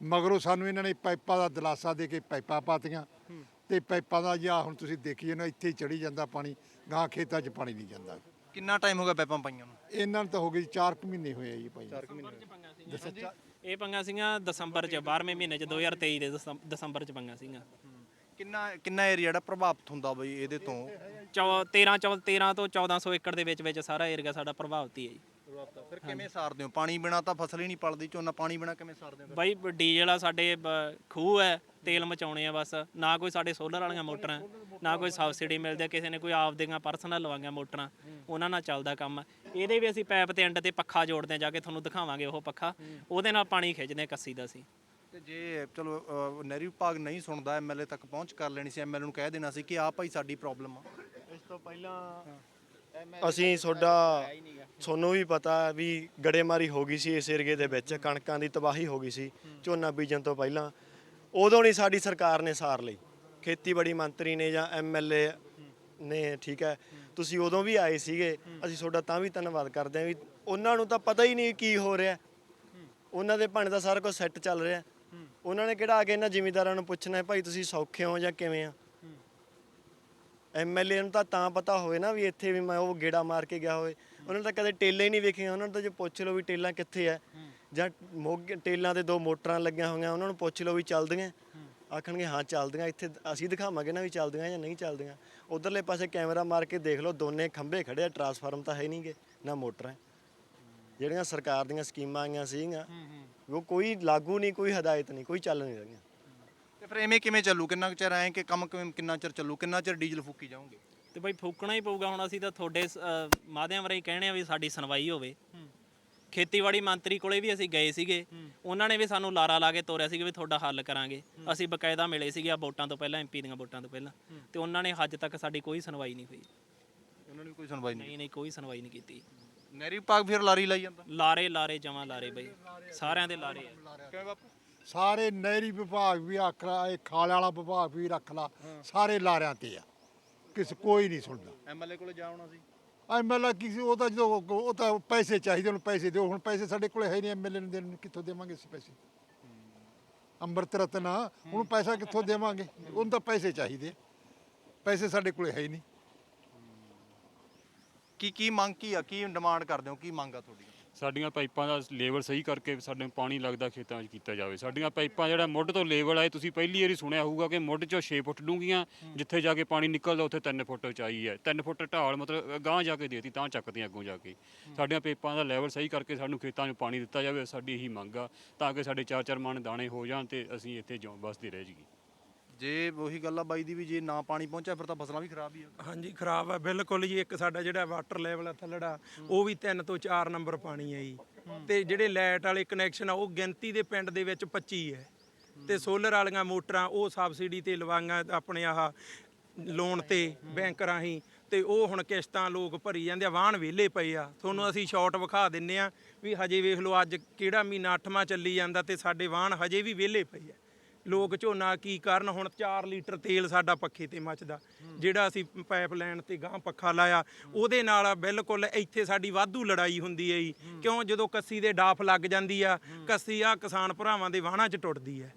ਮਗਰੋਂ ਸਾਨੂੰ ਇਹਨਾਂ ਨੇ ਪਾਈਪਾਂ ਦਾ ਦਿਲਾਸਾ ਦੇ ਕੇ ਪਾਈਪਾਂ ਪਾਤੀਆਂ ਤੇ ਪਾਈਪਾਂ ਦਾ ਜਾਂ ਹੁਣ ਤੁਸੀਂ ਦੇਖੀਏ ਨਾ ਇੱਥੇ ਹੀ ਚੜੀ ਜਾਂਦਾ ਪਾਣੀ ਗਾਂ ਖੇਤਾਂ 'ਚ ਪਾਣੀ ਨਹੀਂ ਜਾਂਦਾ। ਕਿੰਨਾ ਟਾਈਮ ਹੋ ਗਿਆ ਪੈਪਾਂ ਪਾਈਆਂ ਨੂੰ? ਇਹਨਾਂ ਨੂੰ ਤਾਂ ਹੋ ਗਏ 4 ਕੁ ਮਹੀਨੇ ਹੋਏ ਆ ਜੀ ਭਾਈ ਇਹ ਪੰਗਾ ਸੀਗਾ ਦਸੰਬਰ ਚ 12ਵੇਂ ਮਹੀਨੇ ਚ 2023 ਦੇ ਦਸੰ- ਦਸੰਬਰ ਚ ਪੰਗਾ ਸੀਗਾ। ਕਿੰਨਾ ਕਿੰਨਾ ਏਰੀਆ ਜਿਹੜਾ ਪ੍ਰਭਾਵਿਤ ਹੁੰਦਾ ਬਈ ਇਹਦੇ ਤੋਂ? 13 13 ਤੋਂ 1400 ਏਕੜ ਦੇ ਵਿੱਚ ਵਿੱਚ ਸਾਰਾ ਏਰੀਆ ਸਾਡਾ ਪ੍ਰਭਾਵਿਤ ਹੀ ਹੈ ਜੀ। ਫਿਰ ਕਿਵੇਂ ਸਾਰਦੇ ਹੋ? ਪਾਣੀ ਬਿਨਾ ਤਾਂ ਫਸਲ ਹੀ ਨਹੀਂ ਪਲਦੀ ਝੋਨਾ ਪਾਣੀ ਬਿਨਾ ਕਿਵੇਂ ਸਾਰਦੇ ਹੋ ਬਾਈ ਡੀਜ਼ਲ ਆ ਸਾਡੇ ਬ- ਖੂਹ ਹੈ ਤੇਲ ਮਚਾਉਣੇ ਆ ਬਸ। ਨਾ ਕੋਈ ਸਾਡੇ ਸੋਲਰ ਵਾਲੀਆਂ ਮੋਟਰਾਂ ਨਾ ਕੋਈ ਸਬਸਿਡੀ ਮਿਲਦੀ ਆ, ਕਿਸੇ ਨੇ ਕੋਈ ਆਪਦੀਆਂ ਪਰਸਨਲ ਲਵਾਈਆਂ ਮੋਟਰਾਂ। ਉਹਨਾਂ ਨਾਲ ਚੱਲਦਾ ਕੰਮ। ਇਹਦੇ ਵੀ ਅਸੀਂ ਪੈਪ ਤੇ ਐਂਡ ਤੇ ਪੱਖਾ ਜੋੜਦੇ ਆ ਜਾ ਕੇ ਤੁਹਾਨੂੰ ਦਿਖਾਵਾਂਗੇ ਉਹ ਪੱਖਾ। ਉਹਦੇ ਨਾਲ ਪਾਣੀ ਖਿੱਚਦੇ ਆ ਕੱਸੀ ਦਾ ਸੀ ਤੇ ਜੇ ਚਲੋ ਅ, ਨਹਿਰੀ ਵਿਭਾਗ ਨਹੀਂ ਸੁਣਦਾ ਐਮਐਲਏ ਤੱਕ ਪਹੁੰਚ ਕਰ ਲੈਣੀ ਸੀ ਐਮਐਲਏ ਨੂੰ ਕਹਿ ਦੇਣਾ ਸੀ ਕਿ ਆਹ ਭਾਈ ਸਾਡੀ ਪ੍ਰੋਬਲਮ ਆ। ਇਸ ਤੋਂ ਪਹਿਲਾਂ ਅਸੀਂ ਤੁਹਾਡਾ, ਤੁਹਾਨੂੰ ਵੀ ਪਤਾ ਹੈ ਵੀ ਗੜੇਮਾਰੀ ਹੋ ਗਈ ਸੀ, ਇਸ ਏਰੀਏ ਦੇ ਵਿੱਚ ਕਣਕਾਂ ਦੀ ਤਬਾਹੀ ਹੋ ਗਈ ਸੀ, ਝੋਨਾ ਬੀਜਣ ਤੋਂ ਪਹਿਲਾਂ। ਉਦੋਂ ਨਹੀਂ ਸਾਡੀ ਸਰਕਾਰ ਨੇ ਸਾਰ ਲਈ। ਖੇਤੀਬਾੜੀ ਮੰਤਰੀ ਨੇ ਜਾਂ ਐਮਐਲਏ ਨੇ, ਠੀਕ ਹੈ, ਤੁਸੀਂ ਉਦੋਂ ਵੀ ਆਏ ਸੀਗੇ। ਅਸੀਂ ਤੁਹਾਡਾ ਤਾਂ ਵੀ ਧੰਨਵਾਦ ਕਰਦੇ ਹਾਂ ਵੀ ਉਹਨਾਂ ਨੂੰ ਤਾਂ ਪਤਾ ਹੀ ਨਹੀਂ ਕੀ ਹੋ ਰਿਹਾ। ਉਹਨਾਂ ਦੇ ਭਾਣੇ ਦਾ ਸਾਰਾ ਕੁਝ ਸੈੱਟ ਚੱਲ ਰਿਹਾ। ਉਹਨਾਂ ਨੇ ਕਿਹੜਾ ਆ ਕੇ ਇਹਨਾਂ ਜਿਮੀਦਾਰਾਂ ਨੂੰ ਪੁੱਛਣਾ ਹੈ, ਭਾਈ ਤੁਸੀਂ ਸੌਖੇ ਹੋ ਜਾਂ ਕਿਵੇਂ ਆ? ਐਮਐਲਏ ਨੂੰ ਤਾਂ ਤਾਂ ਪਤਾ ਹੋਵੇ ਨਾ ਵੀ ਇੱਥੇ ਵੀ ਮੈਂ ਉਹ ਗੇੜਾ ਮਾਰ ਕੇ ਗਿਆ ਹੋਵੇ। ਉਹਨਾਂ ਨੇ ਤਾਂ ਕਦੇ ਟੇਲੇ ਹੀ ਨਹੀਂ ਵੇਖੀਆਂ ਉਹਨਾਂ ਨੂੰ ਤਾਂ ਜੇ ਪੁੱਛ ਲਓ ਵੀ ਟੇਲਾਂ ਕਿੱਥੇ ਐ ਜਾਂ ਮੋਗੇ ਟੇਲਾਂ ਤੇ ਦੋ ਮੋਟਰਾਂ ਲੱਗੀਆਂ ਹੋਈਆਂ ਉਹਨਾਂ ਨੂੰ ਪੁੱਛ ਲਓ ਵੀ ਚੱਲਦੀਆਂ। ਆਖਣਗੇ ਹਾਂ ਚੱਲਦੀਆਂ। ਇੱਥੇ ਅਸੀਂ ਦਿਖਾਵਾਂਗੇ ਨਾ ਵੀ ਚੱਲਦੀਆਂ ਜਾਂ ਨਹੀਂ ਚੱਲਦੀਆਂ। ਉਧਰਲੇ ਪਾਸੇ ਕੈਮਰਾ ਮਾਰ ਕੇ ਦੇਖ ਲਓ ਦੋਨੇ ਖੰਭੇ ਖੜੇ ਆ ਟਰਾਂਸਫਾਰਮ ਤਾਂ ਹੈ ਨਹੀਂਗੇ ਨਾ ਮੋਟਰਾਂ। ਜਿਹੜੀਆਂ ਸਰਕਾਰ ਦੀਆਂ ਸਕੀਮਾਂ ਆਈਆਂ ਸੀਗੀਆਂ ਉਹ ਕੋਈ ਲਾਗੂ ਨਹੀਂ ਕੋਈ ਹਦਾਇਤ ਨਹੀਂ ਕੋਈ ਚੱਲ ਨਹੀਂ ਰਹੀਆਂ। ਤੇ ਫਿਰ ਐਵੇਂ ਕਿਵੇਂ ਚੱਲੂ? ਕਿੰਨਾ ਕੁ ਚਿਰ ਐਂ ਕਿ ਕੰਮ ਕਿਵੇਂ ਕਿੰਨਾ ਚਿਰ ਚੱਲੂ? ਕਿੰਨਾ ਚਿਰ ਡੀਜ਼ਲ ਫੂਕੀ ਜਾਓਗੇ ਤੇ ਬਈ ਫੂਕਣਾ ਹੀ ਪਊਗਾ ਹੁਣ ਅਸੀਂ ਤਾਂ ਤੁਹਾਡੇ ਅਹ ਮਾਧਿਅਮ ਰਾਹੀਂ ਕਹਿਣੇ ਆ ਵੀ ਸਾਡੀ ਸੁਣਵਾਈ ਹੋਵੇ। ਖੇਤੀਬਾੜੀ ਮੰਤਰੀ ਕੋਲੇ ਵੀ ਅਸੀਂ ਗਏ ਸੀਗੇ। ਉਹਨਾਂ ਨੇ ਵੀ ਸਾਨੂੰ ਲਾਰਾ ਲਾ ਕੇ ਤੋਰਿਆ ਸੀ ਕਿ ਵੀ ਤੁਹਾਡਾ ਹੱਲ ਕਰਾਂਗੇ। ਅਸੀਂ ਬਕਾਇਦਾ ਮਿਲੇ ਸੀਗੇ ਆ ਵੋਟਾਂ ਤੋਂ ਪਹਿਲਾਂ ਐਮਪੀ ਦੀਆਂ ਵੋਟਾਂ ਤੋਂ ਪਹਿਲਾਂ। ਤੇ ਉਹਨਾਂ ਨੇ ਅੱਜ ਤੱਕ ਸਾਡੀ ਕੋਈ ਸੁਣਵਾਈ ਨਹੀਂ ਹੋਈ। ਉਹਨਾਂ ਨੇ ਕੋਈ ਸੁਣਵਾਈ ਨਹੀਂ ਨਹੀਂ ਨਹੀਂ ਕੋਈ ਸੁਣਵਾਈ ਨਹੀਂ ਕੀਤੀ। ਨਹਿਰੀ ਵਿਭਾਗ ਫਿਰ ਲਾਰੀ ਲਾਈ ਜਾਂਦਾ? ਲਾਰੇ ਲਾਰੇ ਜਮਾ ਲਾਰੇ ਬਈ। ਸਾਰਿਆਂ ਦੇ ਲਾਰੇ ਆ। ਕਿਵੇਂ ਬਾਪੂ? ਸਾਰੇ ਨਹਿਰੀ ਵਿਭਾਗ ਵੀ ਆਖ ਲਾ ਇਹ ਖਾਲ ਵਾਲਾ ਵਿਭਾਗ ਵੀ ਰੱਖ ਲਾ ਸਾਰੇ ਲਾਰਿਆਂ ਤੇ ਆ। ਕਿਸ ਕੋਈ ਨਹੀਂ ਸੁਣਦਾ। ਐਮਐਲਏ ਕੋਲੇ ਜਾਉਣਾ ਸੀ। ਐਮਐਲਏ ਕਿਸੇ ਉਹ ਤਾਂ ਜਦੋਂ ਉਹ ਤਾਂ ਪੈਸੇ ਚਾਹੀਦੇ ਉਹਨੂੰ ਪੈਸੇ ਦਿਓ। ਹੁਣ ਪੈਸੇ ਸਾਡੇ ਕੋਲੇ ਹੈ ਨਹੀਂ ਐਮਐਲਏ ਨੂੰ ਦੇਣ ਨੂੰ। ਕਿੱਥੋਂ ਦੇਵਾਂਗੇ ਅਸੀਂ ਪੈਸੇ? ਅੰਮ੍ਰਿਤ ਰਤਨ ਉਹਨੂੰ ਪੈਸਾ ਕਿੱਥੋਂ ਦੇਵਾਂਗੇ? ਉਹਨੂੰ ਤਾਂ ਪੈਸੇ ਚਾਹੀਦੇ। ਪੈਸੇ ਸਾਡੇ ਕੋਲੇ ਹੈ ਹੀ ਨਹੀਂ। ਕੀ ਕੀ ਮੰਗ ਕੀ ਆ? ਕੀ ਡਿਮਾਂਡ ਕਰਦੇ ਹੋ? ਕੀ ਮੰਗ ਆ ਤੁਹਾਡੀ? ਸਾਡੀਆਂ ਪਾਈਪਾਂ ਦਾ ਲੇਵਲ ਸਹੀ ਕਰਕੇ ਸਾਡੇ ਪਾਣੀ ਲੱਗਦਾ ਖੇਤਾਂ 'ਚ ਕੀਤਾ ਜਾਵੇ। ਸਾਡੀਆਂ ਪਾਈਪਾਂ ਜਿਹੜਾ ਮੁੱਢ ਤੋਂ ਲੇਵਲ ਆਏ, ਤੁਸੀਂ ਪਹਿਲੀ ਵਾਰੀ ਸੁਣਿਆ ਹੋਊਗਾ ਕਿ ਮੁੱਢ 'ਚੋਂ 6 ਫੁੱਟ ਡੂੰਘੀਆਂ, ਜਿੱਥੇ ਜਾ ਕੇ ਪਾਣੀ ਨਿਕਲਦਾ, ਉੱਥੇ 3 ਫੁੱਟ ਉਚਾਈ ਹੈ। 3 ਫੁੱਟ ਢਾਲ ਮਤਲਬ ਗਾਂਹ ਜਾ ਕੇ ਦੇਤੀ, ਤਾਂ ਚੱਕਦੇ ਅੱਗੋਂ ਜਾ ਕੇ। ਸਾਡੀਆਂ ਪਾਈਪਾਂ ਦਾ ਲੈਵਲ ਸਹੀ ਕਰਕੇ ਸਾਨੂੰ ਖੇਤਾਂ 'ਚ ਪਾਣੀ ਦਿੱਤਾ ਜਾਵੇ, ਸਾਡੀ ਇਹੀ ਮੰਗ ਆ, ਤਾਂ ਕਿ ਸਾਡੇ ਚਾਰ ਚਾਰ ਮਣ ਦਾਣੇ ਹੋ ਜਾਣ ਤੇ ਅਸੀਂ ਇੱਥੇ ਜਿਉਂ, ਬਸਦੇ ਰਹਿ ਜਾਈਏ। ਜੇ ਉਹੀ ਗੱਲ ਆ ਬਾਈ ਦੀ ਵੀ ਜੇ ਨਾ ਪਾਣੀ ਪਹੁੰਚਿਆ, ਫਿਰ ਤਾਂ ਫਸਲਾਂ ਵੀ ਖਰਾਬ ਹੀ ਆ। ਹਾਂਜੀ, ਖਰਾਬ ਆ, ਬਿਲਕੁਲ ਜੀ। ਇੱਕ ਸਾਡਾ ਜਿਹੜਾ ਵਾਟਰ ਲੈਵਲ ਆ ਥੱਲੜਾ, ਉਹ ਵੀ 3 ਤੋਂ 4 ਨੰਬਰ ਪਾਣੀ ਹੈ ਜੀ। ਤੇ ਜਿਹੜੇ ਲਾਈਟ ਵਾਲੇ ਕਨੈਕਸ਼ਨ ਆ, ਉਹ ਗਿਣਤੀ ਦੇ ਪਿੰਡ ਦੇ ਵਿੱਚ 25 ਹੈ। ਤੇ ਸੋਲਰ ਵਾਲੀਆਂ ਮੋਟਰਾਂ, ਉਹ ਸਬਸਿਡੀ ਤੇ ਲਵਾਈਆਂ ਆਪਣੇ ਆਹ ਲੋਨ ਤੇ ਬੈਂਕ ਰਾਹੀਂ। ਤੇ ਉਹ ਹੁਣ ਕਿਸ਼ਤਾਂ ਲੋਕ ਭਰੀ ਜਾਂਦੇ ਆ, ਵਾਹਣ ਵਿਹਲੇ ਪਏ ਆ। ਤੁਹਾਨੂੰ ਅਸੀਂ ਸ਼ਾਰਟ ਵਿਖਾ ਦਿੰਨੇ ਆ ਵੀ ਹਜੇ ਵੇਖ ਲਓ, ਅੱਜ ਕਿਹੜਾ ਮਹੀਨਾ 8ਵਾਂ ਚੱਲੀ ਜਾਂਦਾ ਤੇ ਸਾਡੇ ਵਾਹਣ ਹਜੇ ਵੀ ਵਿਹਲੇ ਪਏ ਆ। ਲੋਕ ਝੋਨਾ ਕੀ ਕਰਨ? ਹੁਣ 4 ਲੀਟਰ ਤੇਲ ਸਾਡਾ ਪੱਖੇ ਤੇ ਮੱਚਦਾ। ਜਿਹੜਾ ਅਸੀਂ ਪਾਈਪ ਲਾਈਨ ਤੇ ਗਾਂ ਪੱਖਾ ਲਾਇਆ ਉਹਦੇ ਨਾਲ ਬਿਲਕੁਲ ਇੱਥੇ ਸਾਡੀ ਵਾਧੂ ਲੜਾਈ ਹੁੰਦੀ ਹੈ ਜੀ। ਕਿਉਂ? ਜਦੋਂ ਕੱਸੀ ਦੇ ਡਾਫ ਲੱਗ ਜਾਂਦੀ ਆ ਕੱਸੀ ਆ ਕਿਸਾਨ ਭਰਾਵਾਂ ਦੇ ਵਾਹਣਾਂ 'ਚ ਟੁੱਟਦੀ ਹੈ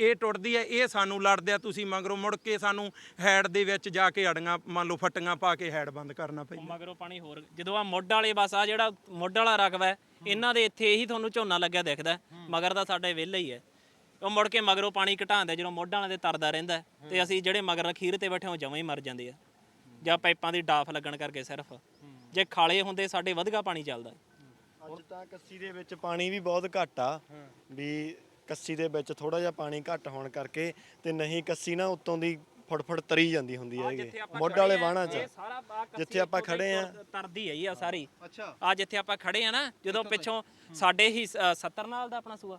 ਇਹ ਟੁੱਟਦੀ ਹੈ ਇਹ ਸਾਨੂੰ ਲੜਦੇ ਆ ਤੁਸੀਂ ਮਗਰੋਂ ਮੁੜ ਕੇ ਸਾਨੂੰ ਹੈਡ ਦੇ ਵਿੱਚ ਜਾ ਕੇ ਅੜੀਆਂ ਮੰਨ ਲਓ ਫੱਟੀਆਂ ਪਾ ਕੇ ਹੈਡ ਬੰਦ ਕਰਨਾ ਪੈਂਦਾ ਮਗਰੋਂ ਪਾਣੀ ਹੋਰ ਜਦੋਂ ਆ ਮੁੱਢ ਵਾਲੇ ਬਸ ਆ ਜਿਹੜਾ ਮੁੱਢ ਵਾਲਾ ਰਕਬਾ ਇਹਨਾਂ ਦੇ ਇੱਥੇ ਇਹੀ ਤੁਹਾਨੂੰ ਝੋਨਾ ਲੱਗਿਆ ਦਿਖਦਾ। ਮਗਰ ਦਾ ਸਾਡੇ ਵਿਹਲਾ ਹੀ ਹੈ ਉਹ ਮੁੜ ਕੇ ਮਗਰੋਂ ਪਾਣੀ ਘਟਾਉਂਦਾ ਜਦੋਂ ਮੁੱਢ ਵਾਲੇ ਦੇ ਤਰਦਾ ਰਹਿੰਦਾ ਹੈ, ਤੇ ਅਸੀਂ ਜਿਹੜੇ ਮਗਰ ਅਖੀਰ ਤੇ ਬੈਠੇ ਹਾਂ ਜਮਾਂ ਹੀ ਮਰ ਜਾਂਦੇ ਆ। ਜਾਂ ਪਾਈਪਾਂ ਦੀ ਡਾਫ ਲੱਗਣ ਕਰਕੇ ਸਿਰਫ। ਜੇ ਖਾਲੇ ਹੁੰਦੇ ਸਾਡੇ ਵਧਗਾ ਪਾਣੀ ਚੱਲਦਾ ਅੱਜ ਤਾਂ ਕੱਸੀ ਦੇ ਵਿੱਚ ਪਾਣੀ ਵੀ ਬਹੁਤ ਘੱਟ ਆ ਵੀ ਕੱਸੀ ਦੇ ਵਿੱਚ ਥੋੜਾ ਜਿਹਾ ਪਾਣੀ ਘੱਟ ਹੋਣ ਕਰਕੇ ਤੇ ਨਹੀਂ ਕੱਸੀ ਨਾ ਉੱਤੋਂ ਦੀ ਫੜਫੜ ਤਰੀ ਜਾਂਦੀ ਹੁੰਦੀ ਹੈਗੀ। ਮੁੱਢ ਵਾਲੇ ਵਾਹਣਾਂ 'ਚ। ਜਿੱਥੇ ਆਪਾਂ ਖੜੇ ਆ। ਤਰਦੀ ਹੈ ਆ ਸਾਰੀ। ਅੱਛਾ। ਆ ਜਿੱਥੇ ਆਪਾਂ ਖੜੇ ਆ ਨਾ ਜਦੋਂ ਪਿੱਛੋਂ ਸਾਡੇ ਹੀ ਅ, 70 ਨਾਲ ਦਾ ਆਪਣਾ ਸੂਆ।